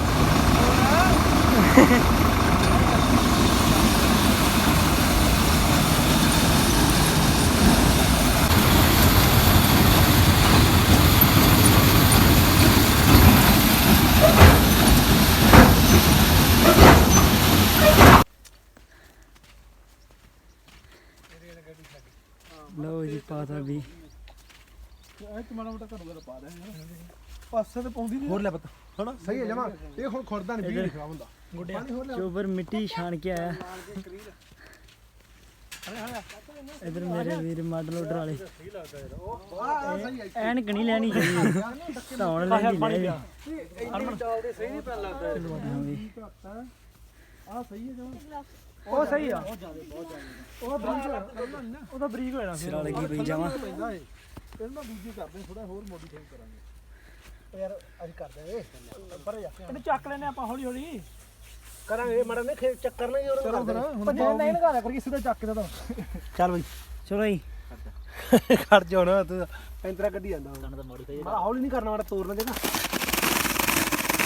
ਪਾਤਾ ਵੀ। ਪਾਸੇ ਤੇ ਪਾਉਂਦੀ ਨਹੀਂ ਹੋਰ ਲੈ ਪਤਾ। ਹਣਾ ਸਹੀ ਹੈ ਜਮਾ। ਇਹ ਹੁਣ ਖੁਰਦਾ ਨਹੀਂ ਵੀ ਖਰਾਬ ਹੁੰਦਾ। ਪਾਣੀ ਲੈ ਚੋਬਰ ਮਿੱਟੀ ਛਾਣ ਕੇ ਆਇਆ। ਇਧਰ ਮੇਰੇ ਵੀਰ ਮਾਡਲ ਆਰਡਰ ਵਾਲੇ। ਆ ਸਹੀ ਹੈ। ਐਨਕ ਨਹੀਂ ਲੈਣੀ ਚਾਹੀਦੀ। ਧੌਣ ਲੈਣੀ ਲੈ ਆ। ਸਹੀ ਹੈ ਜਮਾ। ਉਹ ਸਹੀ ਆ ਉਹ ਬਰੀਕ ਉਹ ਤਾਂ ਬਰੀਕ ਹੋਇਆ ਸਿਰਾ ਲੱਗੀ ਪਈ ਜਾਵਾਂ ਪੈਂਦਾ ਏ। ਇਹਨਾਂ ਦਾ ਦੂਜੀ ਕਰਦੇ ਥੋੜਾ ਹੋਰ ਮੋਡੀਫਾਈ ਕਰਾਂਗੇ। ਯਾਰ ਅੱਜ ਕਰਦੇ ਏ ਪਰ ਜਾ ਇਹਨੂੰ ਚੱਕ ਲੈਨੇ ਆਪਾਂ ਹੌਲੀ ਹੌਲੀ। ਕਰਾਂਗੇ ਮੜਾ ਨੇ ਖੇ ਚੱਕਰ ਨਹੀਂ ਹੋਰ ਚਲੋ ਫਿਰ ਹੁਣ ਨਹੀਂ ਲਗਾ ਕਰੀ ਸਿੱਧਾ ਚੱਕ ਕੇ ਤਾਂ ਚੱਲ ਬਈ ਚਲੋ ਜੀ। ਖੜ ਜਾ ਹੁਣ ਤੂੰ ਪੈਂਤਰਾ ਕੱਢੀ ਜਾਂਦਾ ਹੁਣ ਬੜਾ ਹੌਲੀ ਨਹੀਂ ਕਰਨਾ ਮਾੜਾ ਤੋੜਨਾ ਜਗਾ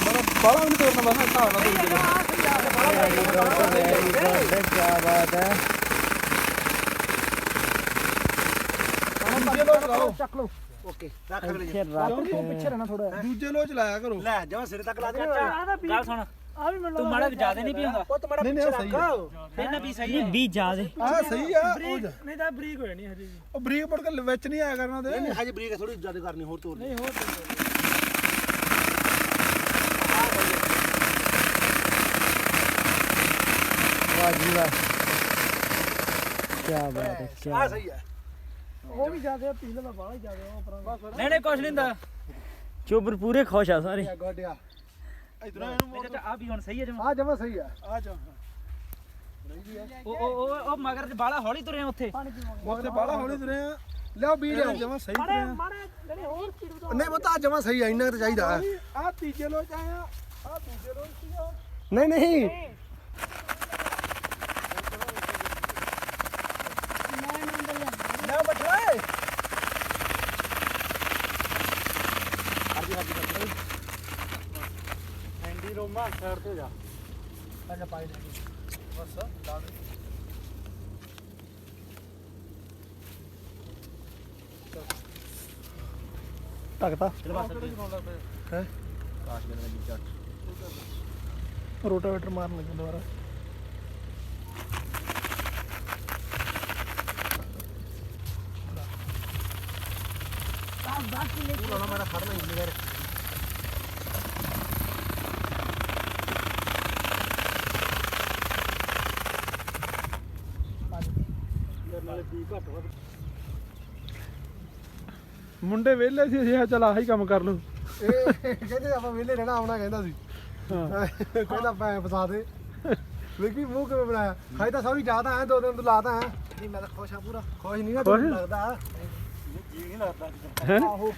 ਬੜਾ ਬਾਲਾ ਨਹੀਂ ਤੋੜਨਾ ਬਸ ਹਿਸਾਬ ਨਾਲ ਤੋੜੀ। ਵੈਰੀ ਗੁੱਡ ਵੈਰੀ ਗੁੱਡ ਕੀ ਬਾਤ ਹੈ ਦੂਜੇ ਲੋ ਚਲਾਓ ਚੱਕ ਲਓ ਓਕੇ ਰੱਖ ਅਗਲੇ ਇੱਥੇ ਰੱਖ ਪਿੱਛੇ ਰਹਿਣਾ ਥੋੜਾ ਦੂਜੇ ਲੋ ਚਲਾਇਆ ਕਰੋ। ਲੈ ਜਮਾ ਸਿਰੇ ਤੱਕ ਲਾ ਦੇ। ਗੱਲ ਸੁਣ ਆ ਵੀ ਮੈਨੂੰ ਤੂੰ ਮਾੜਾ ਜ਼ਿਆਦਾ ਨਹੀਂ ਪੀਉਂਦਾ ਉਹ ਤਮੜਾ ਨਹੀਂ, ਨਹੀਂ, ਪਿੱਛੇ ਸਹੀ ਰੱਖ। ਇਹਨਾਂ ਵੀ ਸਹੀ ਨਹੀਂ ਵੀ ਜਿਆਦੇ। ਆ ਸਹੀ ਆ ਉਹ ਜਾ। ਨਹੀਂ ਤਾਂ ਬਰੀਕ ਹੋਇਆ ਨਹੀਂ ਹਜੇ ਵੀ। ਉਹ ਬਰੀਕ ਪੜ ਕੇ ਵਿੱਚ ਨਹੀਂ ਆਇਆ ਕਰਨਾ ਨਹੀਂ ਹਜੇ ਬਰੀਕ ਥੋੜੀ ਜ਼ਿਆਦਾ ਕਰਨੀ ਹੋਰ ਤੋਰ ਨਹੀਂ ਹੋਰ ਵਾਹ ਜੀ ਵਾਹ। ਕੀ ਬਾਤ ਹੈ ਕੀ ਆ ਸਹੀ ਹੈ। ਉਹ ਵੀ ਜ਼ਿਆਦਾ ਪੀਲੇ ਦਾ ਬਾਹਲਾ ਹੀ ਜ਼ਿਆਦਾ ਉਹ ਪਰਾਂ ਨਹੀਂ ਨਹੀਂ ਕੁਛ ਨਹੀਂ ਹੁੰਦਾ। ਚੋਬਰ ਪੂਰੇ ਖੁਸ਼ ਆ ਸਾਰੇ। ਗੋਡਿਆ। ਇਧਰ ਚਾਚਾ ਆ ਵੀ ਹੁਣ ਸਹੀ ਹੈ ਜਮਾ। ਆ ਜਮਾ ਸਹੀ ਆ ਆ ਜਾ ਉਹ ਉਹ ਉਹ ਉਹ ਮਗਰ ਤੇ ਬਾਲਾ ਹੌਲੀ ਤੁਰੇ ਉੱਥੇ। ਪਾਣੀ ਪੀਵਾਂਗੇ ਉੱਥੇ ਬਾਹਲਾ ਹੌਲੀ ਤੁਰੇ ਆ। ਲਿਆਓ ਬੀ ਲਿਆਓ। ਜਮਾ ਸਹੀ ਤੁਰੇ ਮਾਰੇ ਆ। ਮਾਰੇ ਜਿਹੜੇ ਹੋਰ ਚੀਰੂ ਦਾ ਨਹੀਂ ਬਤਾ ਜਮਾ ਸਹੀ ਆ ਇੰਨਾ ਕੁ ਤਾਂ ਚਾਹੀਦਾ। ਆ ਤੀਜੇ ਲੋ ਚ ਆਇਆ ਆ ਦੂਜੇ ਲੋ ਸੀਗਾ। ਨਹੀਂ। ਨਹੀਂ। ਐਂਡੀ ਰੋਮਾ ਸਾਈਡ ਤੇ ਜਾ ਅੱਛਾ ਪਾਈ ਦੇ ਬਸ ਲਾ ਦੇ ਟਕਤਾ ਹੈ ਰੋਟਾਵੇਟਰ ਮਾਰਨ ਲੱਗੇ ਦੁਬਾਰਾ ਮੁੰਡੇ ਵਿਹਲੇ ਸੀ ਅਸੀਂ ਚਲ ਆਹੀ ਕੰਮ ਕਰ ਲੂ ਇਹ ਕਹਿੰਦੇ ਆਪਾਂ ਵਿਹਲੇ ਰਹਿਣਾ ਆਉਣਾ ਕਹਿੰਦਾ ਸੀ। ਕਹਿੰਦਾ ਪੈ ਫਸਾ ਦੇ। ਵੇਖੀ ਮੂੰਹ ਕਿਵੇਂ ਬਣਾਇਆ? ਖਾਈ ਤਾਂ ਸਭ ਹੀ ਜ਼ਿਆਦਾ ਹੈ ਦੋ ਦਿਨ ਤੋਂ ਲਾਤਾ ਹੈ ਨਹੀਂ ਮੈਂ ਤਾਂ ਖੁਸ਼ ਆ ਪੂਰਾ। ਖੁਸ਼ ਨਹੀਂ ਨਾ? ਤੁਹਾਨੂੰ ਲੱਗਦਾ? ਜੀ ਨਹੀਂ ਲੱਗਦਾ ਆਹੋ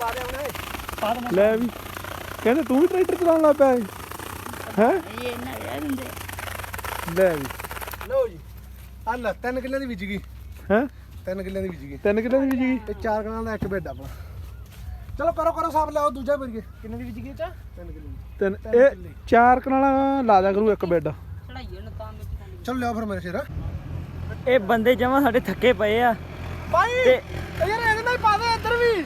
ਪਾ ਦੇ ਆਉਣਾ ਲੈ ਵੀ। ਕਹਿੰਦੇ ਤੂੰ ਵੀ ਟਰੈਕਟਰ ਚਲਾਉਣ ਲੱਗ ਪਿਆ ਹੈ ਲੈ ਵੀ। ਲਓ ਜੀ ਆ ਲੈ ਤਿੰਨ ਕਿੱਲਿਆਂ ਦੀ ਵਿਚ ਗਈ। ਹੈ? ਤਿੰਨ ਕਿੱਲਿਆਂ ਦੀ ਵਿਚ ਗਈ। ਤਿੰਨ ਕਿੱਲੇ ਦੀ ਜੀ ਤੇ ਚਾਰ ਕਣਾਂ ਦਾ ਇੱਕ ਬੈੱਡ ਆਪਣਾ। ਚਲੋ ਕਰੋ ਕਰੋ ਸਾਬ ਲਿਆਓ ਦੂਜਾ ਬਣ ਗਏ ਕਿੰਨੇ ਦੀ ਵਿਚ ਗਈ ਚਾ ਤਿੰਨ ਕਿੱਲੇ ਦੀ। ਤਿੰਨ ਇਹ ਚਾਰ ਕਨਾਲਾ ਲਾ ਦਿਆ ਕਰੂ ਇੱਕ ਬੈੱਡ। ਚਲੋ ਲਿਆਓ ਫਿਰ ਮੇਰੇ ਸਿਰ। ਇਹ ਬੰਦੇ ਜਮਾ ਸਾਡੇ ਥੱਕੇ ਪਏ ਆ। ਭਾਈ ਯਾਰ ਇਹਦੇ ਨਾਲ ਹੀ ਪਾ ਦੇ ਇੱਧਰ ਵੀ।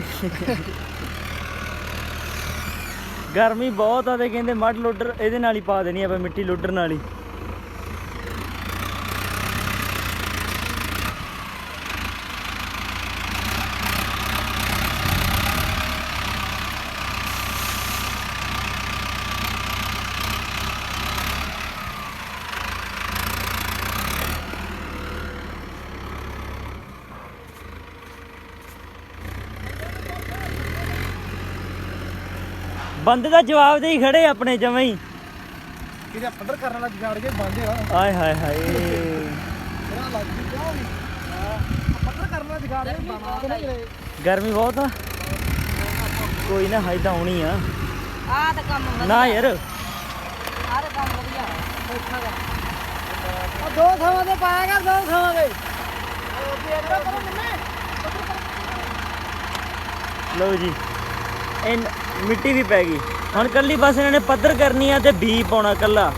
(laughs) ਗਰਮੀ ਬਹੁਤ ਆ ਤੇ ਕਹਿੰਦੇ ਮੱਡ ਲੋਡਰ ਇਹਦੇ ਨਾਲ ਹੀ ਪਾ ਦੇਣੀ ਆਪਾਂ ਮਿੱਟੀ ਲੋਡਰ ਨਾਲ ਹੀ ਬੰਦੇ ਦਾ ਜਵਾਬ ਦੇ ਹੀ ਖੜੇ ਆਪਣੇ ਜਮਾਂ ਹੀ। ਕਿਹਦਾ ਪੱਧਰ ਕਰਨ ਵਾਲਾ ਜਗਾੜ ਕੇ ਬੰਦੇ ਆ। ਆਏ ਹਾਏ ਹਾਏ। ਮੇਰਾ ਲੱਗ ਗਈ ਕਿਉਂ ਵੀ ਪੱਧਰ ਕਰਨ ਵਾਲਾ ਜਗਾੜ ਕੇ ਰਹੇ ਗਰਮੀ ਬਹੁਤ ਆ। ਕੋਈ ਨਾ ਹਾਈ ਤਾਂ ਆਉਣੀ ਆ। ਆਹ ਤਾਂ ਕੰਮ ਵਧੀਆ। ਨਾ ਯਾਰ। ਆਹ ਤਾਂ ਕੰਮ ਵਧੀਆ। ਬੈਠਾ ਗਾ ਆ ਦੋ ਥਾਵਾਂ ਤੇ ਪਾਇਆ ਕਰ ਦੋ ਥਾਵਾਂ ਤੇ। ਲਓ ਜੀ। ਇਹ ਮਿੱਟੀ ਵੀ ਪੈ ਗਈ। ਹੁਣ ਕੱਲੀ ਬਸ ਇਹਨਾਂ ਨੇ ਪੱਧਰ ਕਰਨੀ ਆ ਤੇ ਬੀ ਪਾਉਣਾ ਕੱਲਾ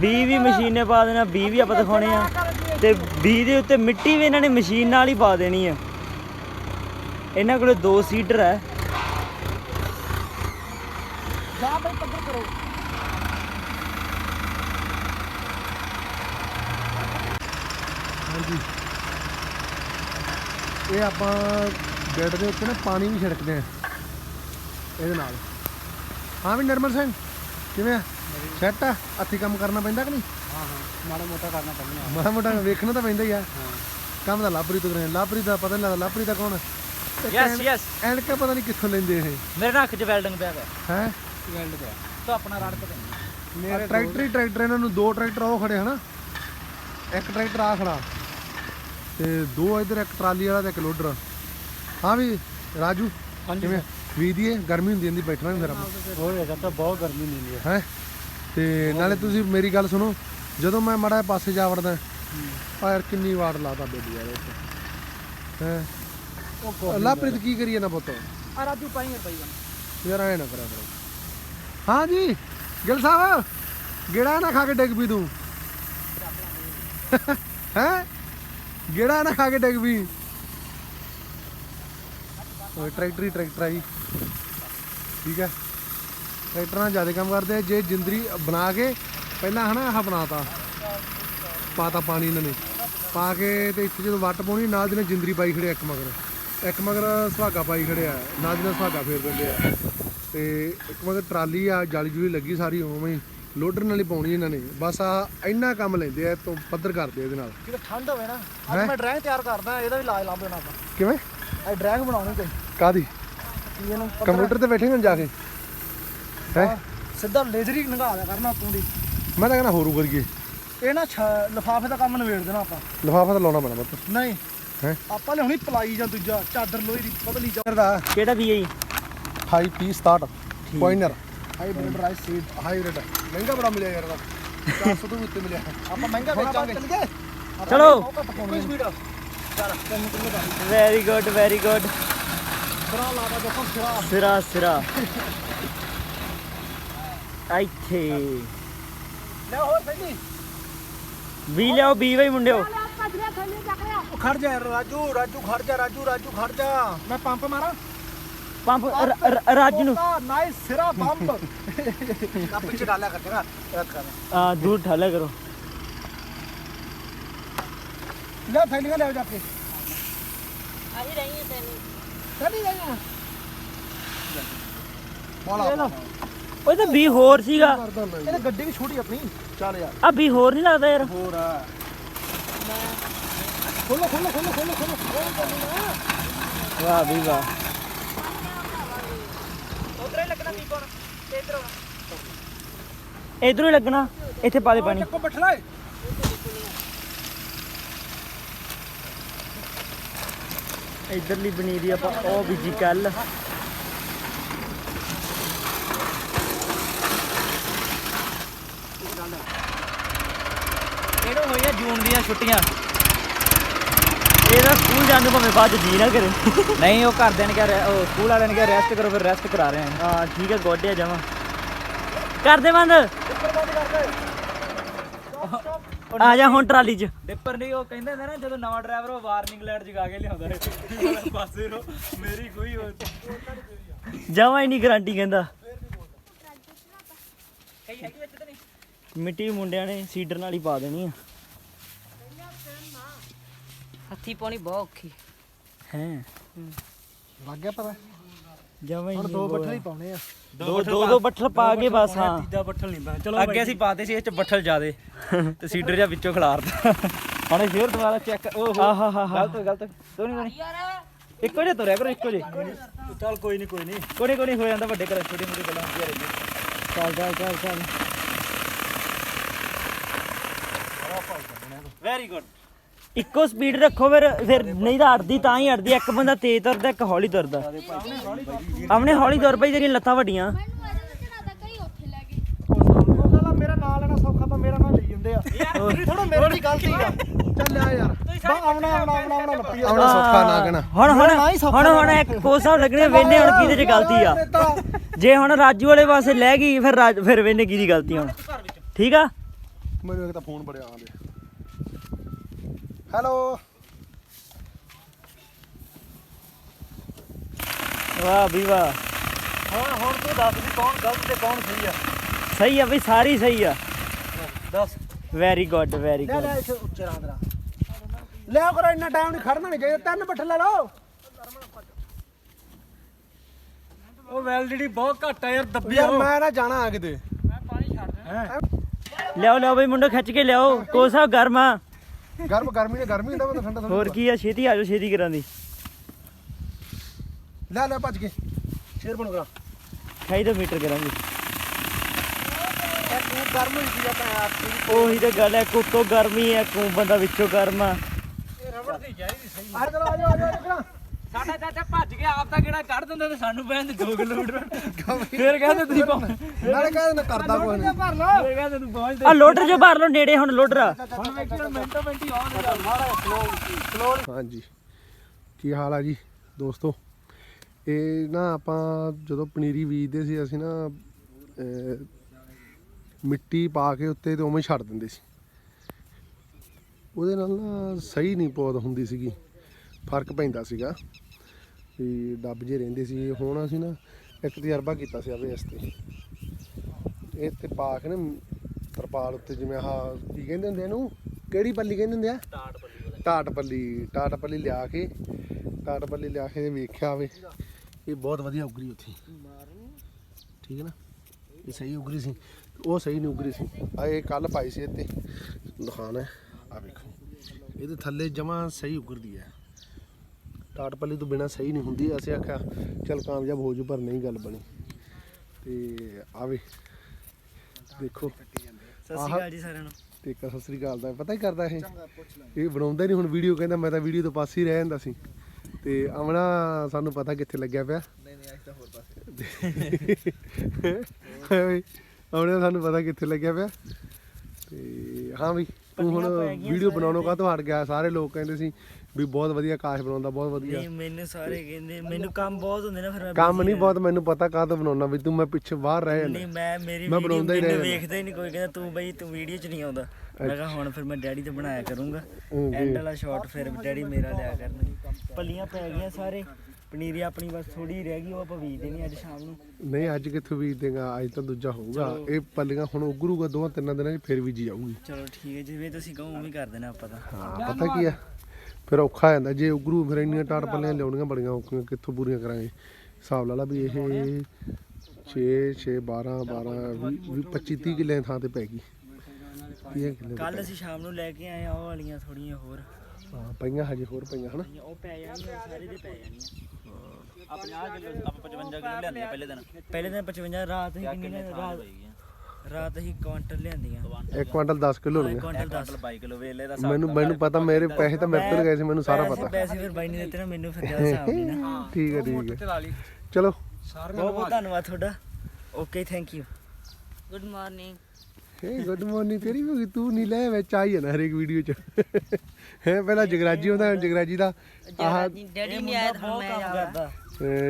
ਬੀ ਵੀ ਮਸ਼ੀਨੇ ਪਾ ਦੇਣਾ। ਬੀ ਵੀ ਆਪਾਂ ਦਿਖਾਉਣੇ ਆ। ਤੇ ਬੀ ਦੇ ਉੱਤੇ ਮਿੱਟੀ ਵੀ ਇਹਨਾਂ ਨੇ ਮਸ਼ੀਨ ਨਾਲ ਹੀ ਪਾ ਦੇਣੀ ਆ। ਇਹਨਾਂ ਕੋਲੇ ਦੋ ਸੀਡਰ ਹੈ ਜਾ ਬਈ ਪੱਧਰ ਕਰੋ ਹਾਂਜੀ ਇਹ ਆਪਾਂ ਬੈੱਡ ਦੇ ਉੱਤੇ ਨਾ ਪਾਣੀ ਵੀ ਛਿੜਕਦੇ ਆ ਇਹਦੇ ਨਾਲ। ਹਾਂ ਵੀ ਨਰਮਲ ਸਿੰਘ ਕਿਵੇਂ ਆ? ਸੈੱਟ ਆ? ਹੱਥੀ ਕੰਮ ਕਰਨਾ ਪੈਂਦਾ ਕਿ ਨਹੀਂ? ਹਾਂ ਹਾਂ। ਮਾੜਾ ਮੋਟਾ ਕਰਨਾ ਪੈਂਦਾ। ਮਾੜਾ ਮੋਟਾ ਵੇਖਣਾ ਤਾਂ ਪੈਂਦਾ ਹੀ ਆ। ਕੰਮ ਦਾ ਲਾਪਰੀ ਤੋਂ ਕਰੇ ਲਾਪਰੀ ਦਾ ਪਤਾ ਨਹੀਂ ਲੱਗਦਾ ਲਾਪਰੀ ਦਾ ਕੌਣ ਯੈਸ ਯੈਸ ਐਨਕਾ ਪਤਾ ਨਹੀਂ ਕਿੱਥੋਂ ਲੈਂਦੇ ਇਹ। ਮੇਰੇ ਨਾਲ ਅੱਖ 'ਚ ਵੈਲਡਿੰਗ ਪਿਆ ਹੋਇਆ ਹੈ? ਵੈਲਡ ਪਿਆ। ਤੂੰ ਆਪਣਾ ਰੜ ਕੇ ਦੇ ਮੇਰੇ ਟਰੈਕਟਰ ਹੀ ਟਰੈਕਟਰ ਇਹਨਾਂ ਨੂੰ ਦੋ ਟਰੈਕਟਰ ਉਹ ਖੜੇ ਹਨਾ ਇੱਕ ਟਰੈਕਟਰ ਆ ਖੜਾ। ਤੇ ਦੋ ਇਧਰ ਇੱਕ ਟਰਾਲੀ ਵਾਲਾ ਤੇ ਇੱਕ ਲੋਡਰ ਹਾਂ ਵੀ ਰਾਜੂ ਕਿਵੇਂ? ਵੀ ਦੀਏ ਗਰਮੀ ਹੁੰਦੀ ਜਾਂਦੀ ਬੈਠਣਾ ਵੀ ਫਿਰ ਆਪਾਂ ਹੋ ਗਿਆ ਤਾਂ ਬਹੁਤ ਗਰਮੀ ਨਹੀਂ ਹੈ। ਹੈ? ਤੇ ਨਾਲੇ ਤੁਸੀਂ ਮੇਰੀ ਗੱਲ ਸੁਣੋ ਜਦੋਂ ਮੈਂ ਮੜਾ ਪਾਸੇ ਜਾ ਵੜਦਾ ਆ ਯਾਰ ਕਿੰਨੀ ਵਾਰ ਲਾਤਾ ਬੇਬੀ ਯਾਰ ਇੱਥੇ ਹੈ? ਲਾਪ੍ਰੀਤ ਕੀ ਕਰੀਏ ਨਾ ਪੁੱਤ? ਆ ਰਾਜੂ ਪਾਈਂਗੇ ਪਈ ਬਣ ਯਾਰ ਐ ਨਾ ਕਰਿਆ ਕਰੋ। ਹਾਂ ਜੀ ਗਿਲ ਸਾਹਿਬ ਗੇੜਾ ਨਾ ਖਾ ਕੇ ਡਿੱਗ ਪਈ ਤੂੰ। ਹੈ? ਗੇੜਾ ਨਾ ਖਾ ਕੇ ਡਿੱਗ ਪਈ ਓਏ, ਟਰੈਕਟਰ ਹੀ ਟਰੈਕਟਰ ਆ ਜੀ। ਠੀਕ ਹੈ। ਟਰੈਕਟਰ ਨਾਲ ਜ਼ਿਆਦਾ ਕੰਮ ਕਰਦੇ ਆ। ਜੇ ਜਿੰਦਰੀ ਬਣਾ ਕੇ ਪਹਿਲਾਂ ਹਨਾ ਆਹ ਬਣਾਤਾ। ਪਾਤਾ ਪਾਣੀ ਇਹਨਾਂ ਨੇ। ਪਾ ਕੇ ਤੇ ਇੱਥੇ ਜਦੋਂ ਵੱਟ ਪਾਉਣੀ, ਨਾਲ ਦੀ ਨਾਲ ਜਿੰਦਰੀ ਪਾਈ ਖੜਿਆ ਇੱਕ ਮਗਰ। ਇੱਕ ਮਗਰ ਸੁਹਾਗਾ ਪਾਈ ਖੜਿਆ ਨਾਲ ਦੀ ਨਾਲ ਸੁਹਾਗਾ ਫੇਰ ਦਿੰਦੇ ਆ। ਤੇ ਇੱਕ ਮਗਰ ਟਰਾਲੀ ਆ, ਜਾਲੀ ਜੁਲੀ ਲੱਗੀ ਸਾਰੀ ਉਵੇਂ ਹੀ। ਲੋਡਰ ਨਾਲ ਹੀ ਪਾਉਣੀ ਇਹਨਾਂ ਨੇ। ਬਸ ਆ ਇੰਨਾ ਕੰਮ ਲੈਂਦੇ ਆ ਤੋਂ ਪੱਧਰ ਕਰਦੇ ਆ ਇਹਦੇ ਨਾਲ। ਜਦੋਂ ਠੰਡ ਹੋਵੇ ਨਾ? ਅੱਜ ਮੈਂ ਡਰਾਇੰਗ ਤਿਆਰ ਕਰਦਾ ਇਹਦਾ ਵੀ ਇਲਾਜ ਲੱਭ ਦੇਣਾ ਆਪਾਂ। ਕਿਵੇਂ? ਇਹ ਡਰਾਇੰਗ ਬਣਾਉਣੀ ਕੋਈ ਕਾਦੀ ਕੀ ਇਹਨੂੰ ਪੱਧਰ- ਕੰਪਿਊਟਰ ਤੇ ਬੈਠੇ ਨਾ ਜਾ ਕੇ। ਹੈ? ਹਾਂ, ਸਿੱਧਾ ਲੇਜ਼ਰ ਹੀ ਨਗਾ ਦਿਆ ਕਰਨਾ ਤੂੰ ਦੀ ਮੈਂ ਤਾਂ ਕਹਿੰਦਾ ਹੋਰੂ ਕਰੀਏ ਇਹ ਨਾ ਲਫਾਫੇ ਦਾ ਕੰਮ ਨਵੇੜ ਦੇਣਾ ਆਪਾਂ। ਲਿਫਾਫਾ ਤਾਂ ਲਾਉਣਾ ਪੈਣਾ ਬੱਤ ਨਹੀਂ। ਹੈਂ? ਆਪਾਂ ਲਿਆਉਣੀ ਪਲਾਈ ਜਾਂ ਦੂਜਾ ਚਾਦਰ ਲੋਹੇ ਦੀ ਪਤਲੀ ਚਾਦਰ। ਦਾ ਕਿਹੜਾ ਵੀ ਹੈ ਜੀ 28 P 67 pointer hybrid rice seed hybrid ਮਹਿੰਗਾ ਬੜਾ ਮਿਲਿਆ ਯਾਰ ਦਾ 400 ਤੋਂ ਵੀ ਉੱਤੇ ਮਿਲਿਆ ਆਪਾਂ ਮਹਿੰਗਾ ਵੇਚਾਂਗੇ ਚਲੋ ਕੋਈ speed very good very good ਬਰਾ ਲਾਦਾ ਦੇਖੋ ਸਿਰਾ ਸਿਰਾ ਸਿਰਾ ਇੱਥੇ ਲੈ ਹੋਰ ਸਹੀ ਵੀ ਲਿਆਓ ਵੀ ਬਈ ਮੁੰਡਿਓ ਉਹ ਖੜ ਜਾ ਰਾਜੂ ਰਾਜੂ ਖੜ ਜਾ ਰਾਜੂ ਰਾਜੂ ਖੜ ਜਾ ਮੈਂ ਪੰਪ ਮਾਰਾਂ ਪੰਪ ਰ- ਰ- ਰਾਜ ਨੂੰ ਨਾਈਸ ਸਿਰਾ ਪੰਪ ਆ ਪਿੱਛੇ ਡਾਲਿਆ ਕਰ ਜਗਾ ਰੱਖ ਕਰ ਆ ਦੂਰ ਠਾਲਿਆ ਕਰੋ ਲੈ ਥੈਲੀਆਂ ਲੈ ਜਾ ਕੇ ਆਹੀ ਰਹੀ ਹੈ ਤੈਨੂੰ ਚੱਲੀ ਜਾਈਆਂ ਬਾਲਾ ਉਹ ਤਾਂ ਵੀ ਹੋਰ ਸੀਗਾ ਕਰਦਾ ਹੁੰਦਾ ਇਹ ਗੱਡੀ ਵੀ ਛੋਟੀ ਆਪਣੀ ਚੱਲ ਯਾਰ ਆ ਵੀ ਹੋਰ ਨਹੀਂ ਲੱਗਦਾ ਯਾਰ ਹੋਰ ਆ ਖੋਲੋ ਖੋਲੋ ਖੋਲੋ ਖੋਲੋ ਖੋਲੋ ਕੋਈ ਗੱਲ ਨੀ ਨਾ ਵਾਹ ਵੀ ਵਾਹ ਇਧਰੋਂ ਹੀ ਲੱਗਣਾ ਇੱਥੇ ਪਾ ਦੇ ਪਾਣੀ। ਚੱਕੋ ਬੱਠਲਾ ਏ। ਇਧਰਲੀ ਬਣੀ ਦੀ ਆਪਾਂ ਉਹ ਬੀਜੀ ਕੱਲ। ਇਹਨੂੰ ਹੋਈਆਂ ਜੂਨ ਦੀਆਂ ਛੁੱਟੀਆਂ? ਇਹਦਾ ਸਕੂਲ ਜਾਣ ਨੂੰ ਭਾਵੇਂ ਬਾਅਦ ਚ ਜੀ ਨਾ ਕਰੇ। ਨਹੀਂ ਉਹ ਘਰਦਿਆਂ ਨੇ ਕਿਹਾ ਉਹ ਸਕੂਲ ਵਾਲਿਆਂ ਨੇ ਕਿਹਾ ਰੈਸਟ ਕਰੋ ਫਿਰ ਰੈਸਟ ਕਰਾ ਰਹੇ ਹਾਂ। ਹਾਂ ਠੀਕ ਹੈ ਗੋਡਿਆ ਜਾਵਾਂ ਕਰ ਦੇ ਬੰਦ। ਆ ਜਾ ਹੁਣ ਟਰਾਲੀ 'ਚ। ਡਿੱਪਰ ਨਹੀਂ ਉਹ ਕਹਿੰਦੇ ਹੁੰਦੇ ਨਾ ਜਦੋਂ ਨਵਾਂ ਡਰਾਈਵਰ ਉਹ ਵਾਰਨਿੰਗ ਲਾਈਟ ਜਗਾ ਕੇ ਲਿਆਉਂਦਾ ਹੈ (laughs) ਪਾਸੇ ਰੋ ਮੇਰੀ ਕੋਈ ਉਹ ਜਾਵਾਂ ਹੀ ਨਹੀਂ ਗਾਰੰਟੀ ਕਹਿੰਦਾ ਮਿੱਟੀ ਮੁੰਡਿਆਂ ਨੇ ਸੀਡਰ ਨਾਲ ਹੀ ਪਾ ਦੇਣੀ ਆ। ਹੱਥੀ ਪਾਉਣੀ ਬਹੁਤ ਔਖੀ। ਹੈ। ਲੱਗ ਗਿਆ ਪਤਾ। ਜਾਵਾਂ ਹੀ ਹੁਣ ਨਹੀਂ ਦੋ ਬੋਲ- ਬੱਠਲ ਹੀ ਪਾਉਣੇ ਆ। ਦੋ ਦੋ ਦੋ ਬੱਠਲ ਪਾ ਕੇ ਬਸ ਹਾਂ। ਤੀਜਾ ਬੱਠਲ ਨਹੀਂ ਪਾ ਚਲੋ ਅੱਗੇ ਅਸੀਂ ਪਾਤੇ ਸੀ ਇਹ ਚ ਬੱਠਲ ਜ਼ਿਆਦੇ। ਤੇ ਸੀਡਰ ਜਾਂ ਵਿੱਚੋਂ ਖਿਲਾਰਦਾ ਹੁਣ ਫੇਰ ਦੁਬਾਰਾ ਚੈੱਕ ਉਹ ਆਹਾਹਾਹਾ। ਗਲਤ ਗਲਤ। ਤੋਣੀ ਤੋਣੀ ਯਾਰ। ਇੱਕੋ ਜਿਹਾ ਤੁਰਿਆ ਕਰੋ ਇੱਕੋ ਜਿਹਾ। ਚੱਲ ਕੋਈ ਨਹੀਂ ਕੋਈ ਨਹੀਂ ਕੋਈ ਨਹੀਂ ਕੋਈ ਨਹੀਂ ਹੋ ਜਾਂਦਾ ਵੱਡੇ ਘਰ ਛੋਟੀ ਮੋਟੀ ਗੱਲਾਂ ਹੁੰਦੀਆਂ ਰਹਿੰਦੀਆਂ। ਚੱਲ ਚੱਲ ਚੱਲ ਚੱਲ। ਵੈਰੀ ਗੁੱਡ ਇੱਕੋ ਸਪੀਡ ਰੱਖੋ ਫਿਰ ਫਿਰ ਨਹੀਂ ਤਾਂ ਅੜਦੀ ਤਾਂ ਹੀ ਅੜਦੀ ਇੱਕ ਬੰਦਾ ਤੇਜ਼ ਤੁਰਦਾ ਇੱਕ ਹੌਲੀ ਤੁਰਦਾ। ਆਪਣੇ ਹੌਲੀ ਤੁਰ ਪਈ ਤੇਰੀਆਂ ਲੱਤਾਂ ਵੱਡੀਆਂ। ਮੈਨੂੰ ਇਹਦੇ ਵਿੱਚ ਨਾ ਤਾਂ ਕਈ ਉੱਥੇ ਲੈ ਗਏ। ਉਹ ਕਹਿੰਦਾ ਮੇਰਾ ਨਾਂ ਲੈਣਾ ਸੌਖਾ ਤਾਂ ਮੇਰਾ ਨਾਂ ਲਈ ਜਾਂਦੇ ਆ। ਥੋੜਾ ਮੇਰੇ ਦੀ ਗਲਤੀ ਆ। ਚੱਲ ਆ ਯਾਰ। ਬਾ ਆਉਣਾ ਆਉਣਾ ਆਉਣਾ ਆਉਣਾ ਨੱਪੀ ਆ ਆਉਣਾ ਸੌਖਾ ਨਾ ਕਹਿਣਾ। ਹੁਣ ਹੁਣ ਨਾ ਹੀ ਸੌਖਾ ਹੁਣ ਹੁਣ ਇੱਕ ਕੋਸਾ ਲੱਗਣੇ ਵੇਨੇ ਹੁਣ ਕਿਹਦੇ ਚ ਗਲਤੀ ਆ? ਜੇ ਹੁਣ ਰਾਜੂ ਵਾਲੇ ਪਾਸੇ ਲੈ ਗਈ ਫਿਰ ਫਿਰ ਵੇਨੇ ਕਿਹਦੀ ਗਲਤੀ ਹੁਣ? ਠੀਕ ਆ? ਮੈਨੂੰ ਇੱਕ ਤਾਂ ਫੋਨ ਬੜਿਆ ਆਂਦੇ ਹੈਲੋ ਵਾਹ ਵੀ ਵਾਹ। ਹੁਣ ਹੁਣ ਤੂੰ ਦੱਸ ਵੀ ਕੌਣ ਗਲਤ ਤੇ ਕੌਣ ਸਹੀ ਆ। ਸਹੀ ਆ ਬਈ ਸਾਰੀ ਸਹੀ ਆ। ਦੱਸ। ਵੈਰੀ ਗੁੱਡ ਵੈਰੀ ਲੈ ਗੁੱਡ ਲੈ ਇੱਥੇ ਉੱਚੇ ਰਾਂ ਤੇਰਾ ਲਿਆ ਕਰੋ ਇੰਨਾ ਟਾਈਮ ਨਹੀਂ ਖੜਨਾ ਨਹੀਂ ਚਾਹੀਦਾ। ਤਿੰਨ ਬੱਠਲ ਲੈ ਲਓ। ਉਹ ਵੈਲਿਡਿਟੀ ਬਹੁਤ ਘੱਟ ਆ ਯਾਰ ਦੱਬੀ ਯਾਰ ਮੈਂ ਨਾ ਜਾਣਾ ਆ ਕਿਤੇ। ਲਿਆਓ ਲਿਆਓ ਬਈ ਮੁੰਡਾ ਖਿੱਚ ਕੇ ਲਿਆਓ। ਕੋਸਾ ਗਰਮਾ। ਗਰਮ ਗਰਮੀ ਨੇ ਗਰਮੀ ਹੁੰਦਾ ਮੈਂ ਠੰਡਾ ਹੋਰ ਕੀ ਆ? ਛੇਤੀ ਆ ਜਾਓ ਛੇਤੀ ਕਰਾਂ ਦੀ। ਲੈ ਲੈ ਭੱਜ ਕੇ। ਸ਼ੇਰ ਬਣੂਗਾ ਖਾਈ ਦਾ ਮੀਟਰ ਕਰਾਂਗੇ। ਤੂੰ ਗਰਮ ਹੋਈ ਸੀ ਆਪਾਂ ਯਾਰ ਤੇਰੀ ਉਹੀ ਤਾਂ ਗੱਲ ਹੈ ਕੁੱਤੋਂ ਗਰਮੀ ਹੈ ਕੋ ਬੰਦਾ ਵਿੱਚੋਂ ਗਰਮ ਆ। ਆਹ ਚਲੋ ਆ ਜਾਓ ਆ ਜਾਓ ਸਾਡਾ ਚਾਚਾ ਭੱਜ ਗਿਆ ਆਪ ਤਾਂ ਕਿਹੜਾ ਕੱਢ ਦਿੰਦਾ ਤੇ ਸਾਨੂੰ ਪੈਣ ਦੇ 2 ਕਿਲੋਮੀਟਰ ਫੇਰ ਕਹਿੰਦੇ ਤੁਸੀਂ ਪਹੁੰਚ ਨਾਲੇ ਕਹਿ ਦੇਣਾ ਕਰਦਾ ਕੋਈ ਨਹੀਂ। ਭਰ ਲਓ ਫੇਰ ਕਹਿੰਦੇ ਤੂੰ ਪਹੁੰਚ ਆ ਲੋਡਰ ਜੋ ਭਰ ਲਓ ਨੇੜੇ ਹੁਣ ਲੋਡਰ। ਆ ਹੁਣ ਵੇਖੀ ਹੁਣ ਮਿੰਟੋ ਮਿੰਟੀ ਆਉਣ ਦੇ ਹਾਂਜੀ। ਕੀ ਹਾਲ ਆ ਜੀ ਦੋਸਤੋ? ਇਹ ਨਾ ਆਪਾਂ ਜਦੋਂ ਪਨੀਰੀ ਬੀਜਦੇ ਸੀ ਅਸੀਂ ਨਾ ਮਿੱਟੀ ਪਾ ਕੇ ਉੱਤੇ ਤੇ ਉਵੇਂ ਛੱਡ ਦਿੰਦੇ ਸੀ। ਉਹਦੇ ਨਾਲ ਨਾ ਸਹੀ ਨਹੀਂ ਪੌਦ ਹੁੰਦੀ ਸੀਗੀ। ਫ਼ਰਕ ਪੈਂਦਾ ਸੀਗਾ। ਵੀ ਡੱਬ ਜੇ ਰਹਿੰਦੇ ਸੀ, ਹੁਣ ਅਸੀਂ ਨਾ ਇੱਕ ਤਜਰਬਾ ਕੀਤਾ ਸੀ ਆਵੇ ਇਸ ਤੇ ਇਹ ਤੇ ਪਾ ਕੇ ਨਾ ਤਰਪਾਲ ਉੱਤੇ ਜਿਵੇਂ ਆਹ ਕੀ ਕਹਿੰਦੇ ਹੁੰਦੇ ਆ ਇਹਨੂੰ? ਕਿਹੜੀ ਪੱਲੀ ਕਹਿੰਦੇ ਹੁੰਦੇ ਆ? ਟਾਟ ਪੱਲੀ ਟਾਟ ਪੱਲੀ ਟਾਟ ਪੱਲੀ ਲਿਆ ਕੇ ਟਾਟ ਪੱਲੀ ਲਿਆ ਕੇ ਵੇਖਿਆ ਵੇ। ਇਹ ਬਹੁਤ ਵਧੀਆ ਉਗਰੀ ਉੱਥੇ। ਠੀਕ ਹੈ ਨਾ? ਇਹ ਸਹੀ ਉਗਰੀ ਸੀ। ਉਹ ਸਹੀ ਨਹੀਂ ਉਗਰੀ ਸੀ। ਆ ਇਹ ਕੱਲ ਪਾਈ ਸੀ ਇੱਥੇ। ਦਿਖਾਣਾ ਆ ਵੇਖੋ। ਇਹਦੇ ਥੱਲੇ ਜਮਾ ਸਹੀ ਉਗਰਦੀ ਹੈ। ਟਾਟ ਪੱਲੀ ਤੋਂ ਬਿਨਾ ਸਹੀ ਨਹੀਂ ਹੁੰਦੀ ਅਸੀਂ ਆਖਿਆ ਚਲ ਕਾਮਯਾਬ ਹੋ ਜੂ ਪਰ ਨਹੀਂ ਗੱਲ ਬਣੀ। ਤੇ ਆਵੇ ਦੇਖੋ। ਸਤਿ ਸ਼੍ਰੀ ਅਕਾਲ ਜੀ ਸਾਰਿਆਂ ਨੂੰ। ਤੇ ਇੱਕ ਸਤਿ ਸ੍ਰੀ ਅਕਾਲ ਦਾ ਪਤਾ ਹੀ ਕਰਦਾ ਇਹ। ਇਹ ਬਣਾਉਂਦਾ ਹੀ ਨਹੀਂ ਹੁਣ ਵੀਡੀਓ ਕਹਿੰਦਾ ਮੈਂ ਤਾਂ ਵੀਡੀਓ ਤੋਂ ਪਾਸੇ ਹੀ ਰਹਿ ਜਾਂਦਾ ਸੀ। ਤੇ ਆਮਣਾ ਸਾਨੂੰ ਪਤਾ ਕਿੱਥੇ ਲੱਗਿਆ ਪਿਆ। ਨਹੀਂ ਨਹੀਂ ਅੱਜ ਤਾਂ ਹੋਰ ਪਾਸੇ। ਆਮਣਾ ਸਾਨੂੰ ਪਤਾ ਕਿੱਥੇ ਲੱਗਿਆ ਪਿਆ। ਤੇ ਹਾਂ ਵੀ ਤੂੰ ਹੁਣ ਵੀਡੀਓ ਬਣਾਉਣੋਂ ਕਾਹਤੋਂ ਹਟ ਗਿਆ? ਸਾਰੇ ਲੋਕ ਕਹਿੰਦੇ ਸੀ ਵੀ ਬਹੁਤ ਵਧੀਆ ਕਾਸ਼ ਬਣਾਉਂਦਾ ਬਹੁਤ ਵਧੀਆ। ਨਹੀਂ ਮੈਨੂੰ ਸਾਰੇ ਕਹਿੰਦੇ ਮੈਨੂੰ ਕੰਮ ਬਹੁਤ ਹੁੰਦੇ ਨਾ ਫਿਰ ਮੈਂ ਕੰਮ busy ਨਹੀਂ ਬਹੁਤ ਮੈਨੂੰ ਪਤਾ ਕਾਹਤੋਂ ਬਣਾਉਣਾ ਵੀ ਤੂੰ ਮੈਂ ਪਿੱਛੇ ਬਾਹਰ ਰਹਿ ਜਾਂਦਾ। ਨਹੀਂ ਮੈਂ ਮੇਰੀ ਮੈਂ ਵੀਡੀਓ ਬਣਾਉਂਦਾ ਹੀ ਮੈਨੂੰ ਰਹਿ ਵੇਖਦਾ ਹੀ ਨਹੀਂ ਕੋਈ ਕਹਿੰਦਾ ਤੂੰ ਬਈ ਤੂੰ ਵੀਡੀਓ 'ਚ ਨਹੀਂ ਆਉਂਦਾ। ਮੈਂ ਕਿਹਾ ਹੁਣ ਫਿਰ ਮੈਂ ਡੈਡੀ ਤੇ ਬਣਾਇਆ ਕਰੂੰਗਾ। ਹੂੰ, ਜੀ। ਐਂਡ ਵਾਲਾ ਸ਼ਾਟ ਫਿਰ ਡੈਡੀ ਮੇਰਾ ਲਿਆ ਕਰਨਗੇ ਪੱਲੀਆਂ ਪੈ ਗਈਆਂ ਸਾਰੇ। ਪਨੀਰੀ ਆਪਣੀ ਬਸ ਥੋੜੀ ਰਹਿ ਗਈ ਉਹ ਆਪਾਂ ਬੀਜ ਦੇਣੀ ਅੱਜ ਸ਼ਾਮ ਨੂੰ। ਨਹੀਂ ਅੱਜ ਕਿੱਥੋਂ ਬੀਜ ਦੇਗਾ ਅੱਜ ਤਾਂ ਦੂਜਾ ਹੋਊਗਾ। ਇਹ ਪੱਲੀਆਂ ਹੁਣ ਉਗਰੂਗਾ ਦੋਵਾਂ ਤਿੰਨਾਂ ਦਿਨਾਂ 'ਚ ਫਿਰ ਬੀਜੀ ਜਾਊਗੀ ਚਲੋ ਠੀਕ ਹੈ ਜਿਵੇਂ ਤੁਸੀਂ ਕਹੋ ਉਵੇਂ ਹੀ ਕਰ ਦੇਣਾ ਆਪਾਂ ਤਾਂ। ਹਾਂ ਪਤਾ ਕੀ ਆ ਫਿਰ ਔਖਾ ਹੋ ਜਾਂਦਾ। ਜੇ ਉਗਰੂ ਫਿਰ ਇੰਨੀਆਂ ਟਾਟ ਪੱਲੀਆਂ ਲਿਆਉਣੀਆਂ ਬੜੀਆਂ ਔਖੀਆਂ ਕਿੱਥੋਂ ਪੂਰੀਆਂ ਕਰਾਂਗੇ? ਹਿਸਾਬ ਲਾ ਲਾ ਵੀ ਇਹ 6 6 12 12 20 25 30 ਕਿੱਲੇ ਥਾਂ ਤੇ ਪੈ ਗਈ। 30 ਕਿੱਲੇ ਅਸੀਂ ਸ਼ਾਮ ਨੂੰ ਲੈ ਕੇ ਆਏ ਆ ਉਹ ਵਾਲੀਆਂ ਥੋੜੀਆਂ ਹੋਰ। ਹਾਂ ਪਈਆਂ ਹਜੇ ਹੋਰ ਪਈਆਂ ਹਨਾ? ਉਹ ਪੈ ਜਾਣੀਆਂ ਸਾਰੇ ਦੇ ਪੈ ਜਾਣੀਆਂ ਆ 50 ਕਿਲੋ ਆਪਾਂ 55 ਕਿਲੋ ਲਿਆਂਦੇ ਆ ਪਹਿਲੇ ਦਿਨ। ਪਹਿਲੇ ਦਿਨ 55 ਰਾਤ ਹੀ ਕਿੰਨੀ ਨੇ ਰਾਤ ਰਾਤ ਹੀ ਕੁਆਂਟਲ ਲਿਆਂਦੀਆਂ। ਇੱਕ ਕੁਆਂਟਲ 10 ਕਿਲੋ ਇੱਕ ਹੋਣੀਆਂ ਕੁਆਂਟਲ 10 ਟੋਟਲ 22 ਕਿਲੋ ਵੇਲੇ ਦਾ ਮੈਨੂੰ ਮੈਨੂੰ ਪਤਾ ਮੇਰੇ ਪੈਸੇ ਤਾਂ ਮੇਰੇ ਤੋਂ ਗਏ ਸੀ ਮੈਨੂੰ ਸਾਰਾ ਪਤਾ। ਪੈਸੇ ਫਿਰ ਬਾਈ ਨੇ ਦਿੱਤੇ ਨਾ ਮੈਨੂੰ ਫਿਰ ਜ਼ਿਆਦਾ ਹਿਸਾਬ ਨਹੀਂ ਨਾ। ਠੀਕ ਹੈ ਠੀਕ ਹੈ। ਚਲੋ। ਬਹੁਤ ਬਹੁਤ ਧੰਨਵਾਦ। ਤੁਹਾਡਾ। Okay thank you good morning hey good morning ਤੇਰੀ ਵੀ ਹੋ ਗਈ, ਤੂੰ ਨਹੀਂ ਲੈ ਵਿੱਚ ਆਈ ਹੈ ਨਾ ਹਰੇਕ ਵੀਡੀਓ ਚ। ਹੈ ਪਹਿਲਾਂ ਜਗਰਾਜੀ ਹੁੰਦਾ ਹੁਣ ਜਗਰਾਜੀ ਦਾ। ਆਹ ਡੈਡੀ ਨਹੀਂ ਆਇਆ ਤਾਂ ਬਹੁਤ ਮੈਂ ਕੰਮ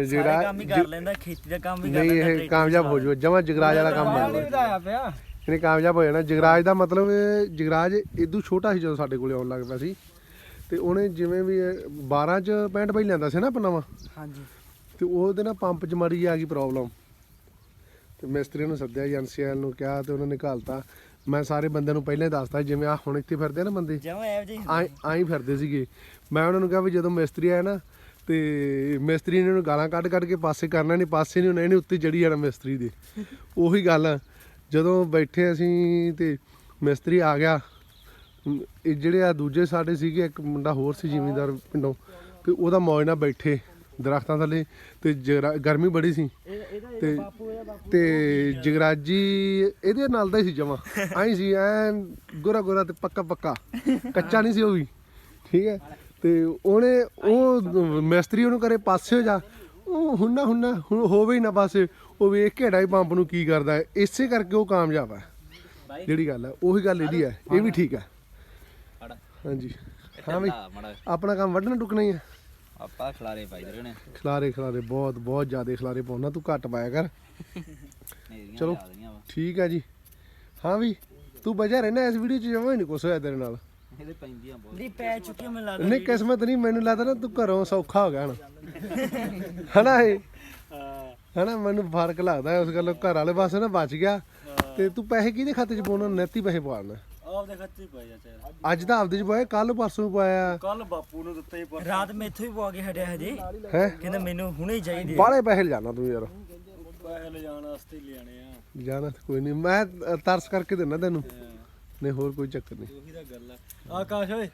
ਜਿਹੜਾ ਕੰਮ ਹੀ ਕਰ ਲੈਂਦਾ ਖੇਤੀ ਦਾ ਕੰਮ ਵੀ ਕਰ ਨਹੀਂ ਲੈਂਦਾ ਇਹ ਕਾਮਯਾਬ ਹੋ ਜਾਊ ਜਮਾ ਜਗਰਾਜ ਵਾਲਾ ਕੰਮ ਬਣ ਜਾਊ ਵਧਾਇਆ ਪਿਆ। ਇਹਨੇ ਕਾਮਯਾਬ ਹੋ ਜਾਣਾ। ਜਗਰਾਜ ਦਾ ਮਤਲਬ ਜਗਰਾਜ ਇਦੋਂ ਛੋਟਾ ਸੀ ਜਦੋਂ ਸਾਡੇ ਕੋਲੇ ਆਉਣ ਲੱਗ ਪਿਆ ਸੀ। ਤੇ ਉਹਨੇ ਜਿਵੇਂ ਵੀ ਇਹ 12 ਚ 65 ਬਾਈ ਲੈਂਦਾ ਸੀ ਨਾ ਆਪਾਂ ਨਵਾਂ ਹਾਂਜੀ। ਤੇ ਉਹਦੇ ਨਾਲ ਪੰਪ ਚ ਮਾੜੀ ਆ ਗਈ ਪ੍ਰੋਬਲਮ ਤੇ ਮਿਸਤਰੀ ਨੂੰ ਸੱਦਿਆ ਏਜੰਸੀ ਵਾਲ ਨੂੰ ਕਿਹਾ ਤੇ ਉਹਨਾਂ ਨੇ ਘਾਲਤਾ ਮੈਂ ਸਾਰੇ ਬੰਦਿਆਂ ਨੂੰ ਪਹਿਲਾਂ ਹੀ ਦੱਸਤਾ ਜਿਵੇਂ ਆ ਹੁਣ ਇੱਥੇ ਫਿਰਦੇ ਆ ਨਾ ਬੰਦੇ। ਜਿਵੇਂ ਐਵ ਜੀ ਆਈ ਫਿਰਦੇ ਸੀਗੇ। ਮੈਂ ਉਹਨਾਂ ਨੂੰ ਕਿਹਾ ਵੀ ਜਦੋਂ ਮਿਸਤਰੀ ਆਇਆ ਨਾ ਤੇ ਮਿਸਤਰੀ ਨੇ ਉਹਨੂੰ ਗਾਲਾਂ ਕੱਢ ਕੱਢ ਕੇ ਪਾਸੇ ਕਰਨਾ ਨਹੀਂ ਪਾਸੇ ਨਹੀਂ ਹੋਣਾ ਇਹਨੇ ਉੱਤੇ ਚੜੀ ਜਾਣਾ ਮਿਸਤਰੀ ਦੇ। ਉਹੀ ਗੱਲ ਆ, ਜਦੋਂ ਬੈਠੇ ਅਸੀਂ ਤੇ ਮਿਸਤਰੀ ਆ ਗਿਆ ਇਹ ਜਿਹੜੇ ਆ ਦੂਜੇ ਸਾਡੇ ਸੀਗੇ ਇੱਕ ਮੁੰਡਾ ਹੋਰ ਸੀ ਜ਼ਿਮੀਂਦਾਰ ਪਿੰਡੋਂ ਤੇ ਉਹਦਾ ਮੌਜ ਨਾਲ ਬੈਠੇ ਦਰਖਤਾਂ ਥੱਲੇ ਤੇ ਜਗਰਾ- ਗਰਮੀ ਬੜੀ ਸੀ। ਤੇ ਤੇ ਜਗਰਾਜੀ ਇਹਦੇ ਨਾਲ ਦਾ ਹੀ ਸੀ ਜਮਾ। ਆਈ ਸੀ ਐ ਗੋਰਾ ਗੋਰਾ ਤੇ ਪੱਕਾ ਪੱਕਾ ਕੱਚਾ ਨਹੀਂ ਸੀ ਉਹ ਵੀ। ਠੀਕ ਹੈ? ਤੇ ਉਹਨੇ ਉਹ ਮਿਸਤਰੀ ਉਹਨੂੰ ਕਰੇ ਪਾਸੇ ਹੋ ਜਾ। ਉਹ ਹੁੰਨਾ ਹੁੰਨਾ ਹੁਣ ਹੋਵੇ ਹੀ ਨਾ ਪਾਸੇ ਉਹ ਵੇਖ ਕੇ ਢਾਈ ਪੰਪ ਨੂੰ ਕੀ ਕਰਦਾ ਹੈ। ਇਸੇ ਕਰਕੇ ਉਹ ਕਾਮਯਾਬ ਹੈ। ਜਿਹੜੀ ਗੱਲ ਹੈ ਉਹੀ ਗੱਲ ਇਹਦੀ ਹੈ। ਇਹ ਵੀ ਠੀਕ ਹੈ। ਹਾਂਜੀ। ਹਾਂ ਵੀ ਆਪਣਾ ਕੰਮ ਵੱਢਣਾ ਟੁਕਣਾ ਹੀ ਹੈ। ਆਪਾਂ ਖਲਾਰੇ ਪਾਈ ਦੇ ਨੇ ਖਲਾਰੇ ਖਲਾਰੇ ਬਹੁਤ ਬਹੁਤ ਜ਼ਿਆਦਾ ਖਲਾਰੇ ਪਾਉਣਾ ਤੂੰ ਘੱਟ ਪਾਇਆ ਕਰ। ਚਲੋ। ਠੀਕ ਹੈ ਜੀ। ਹਾਂ ਵੀ ਤੂੰ ਬਜਾ ਰਹਿਣਾ ਇਸ ਵੀਡੀਓ 'ਚ ਜਮਾ ਹੀ ਨਹੀਂ ਕੁਛ ਹੋਇਆ ਤੇਰੇ ਨਾਲ। ਇਹਦੇ ਪੈਂਦੀਆਂ ਬਹੁਤ। ਦੀ ਪੈ ਚੁੱਕੀ ਮੈਨੂੰ ਲੱਗਦਾ ਨਹੀਂ ਕਿਸਮਤ ਨਹੀਂ ਮੈਨੂੰ ਲੱਗਦਾ ਨਾ ਤੂੰ ਘਰੋਂ ਸੌਖਾ ਹੋ ਗਿਆ ਹਣ। ਹਨਾ ਇਹ? ਹਨਾ ਮੈਨੂੰ ਫ਼ਰਕ ਲੱਗਦਾ ਉਸ ਗੱਲੋਂ ਘਰ ਵਾਲੇ ਪਾਸੇ ਨਾ ਬਚ ਗਿਆ। ਤੇ ਤੂੰ ਪੈਸੇ ਕਿਹਦੇ ਖਾਤੇ 'ਚ ਪਾਉਣਾ? ਨੈਤੀ ਪੈਸੇ ਪਾਉਣਾ ਆਪਦੇ ਖੱਤੇ ਹੀ ਪਏ ਚਾਚਾ ਅੱਜ ਤਾਂ ਆਪਦੇ 'ਚ ਪਾਇਆ ਕੱਲ ਪਰਸੋਂ ਪਾਇਆ। ਕੱਲ ਬਾਪੂ ਨੂੰ ਦਿੱਤਾ ਹੀ ਰਾਤ ਮੈਥੋਂ ਹੀ ਪਵਾ ਕੇ ਹਟਿਆ ਹਜੇ। ਹੈ? ਕਹਿੰਦਾ ਮੈਨੂੰ ਹੁਣੇ ਹੀ ਚਾਹੀਦੇ ਆ। ਬਾਹਲੇ ਪੈਸੇ ਜਾਣਾ ਤੂੰ ਯਾਰ। ਪੈਸੇ ਲਿਜਾਣ ਵਾਸਤੇ ਲਿਆਣੇ ਆ। ਜਾਣਾ ਕੋਈ ਨਹੀਂ। ਮੈਂ ਤਰਸ ਕਰਕੇ ਦਿੰਦਾ ਤੈਨੂੰ। ਨਹੀਂ ਹੋਰ ਕੋਈ ਚੱਕਰ ਨਹੀਂ। ਉਹੀ ਤਾਂ ਗੱਲ ਆ। ਆਕਾਸ਼ ਓਏ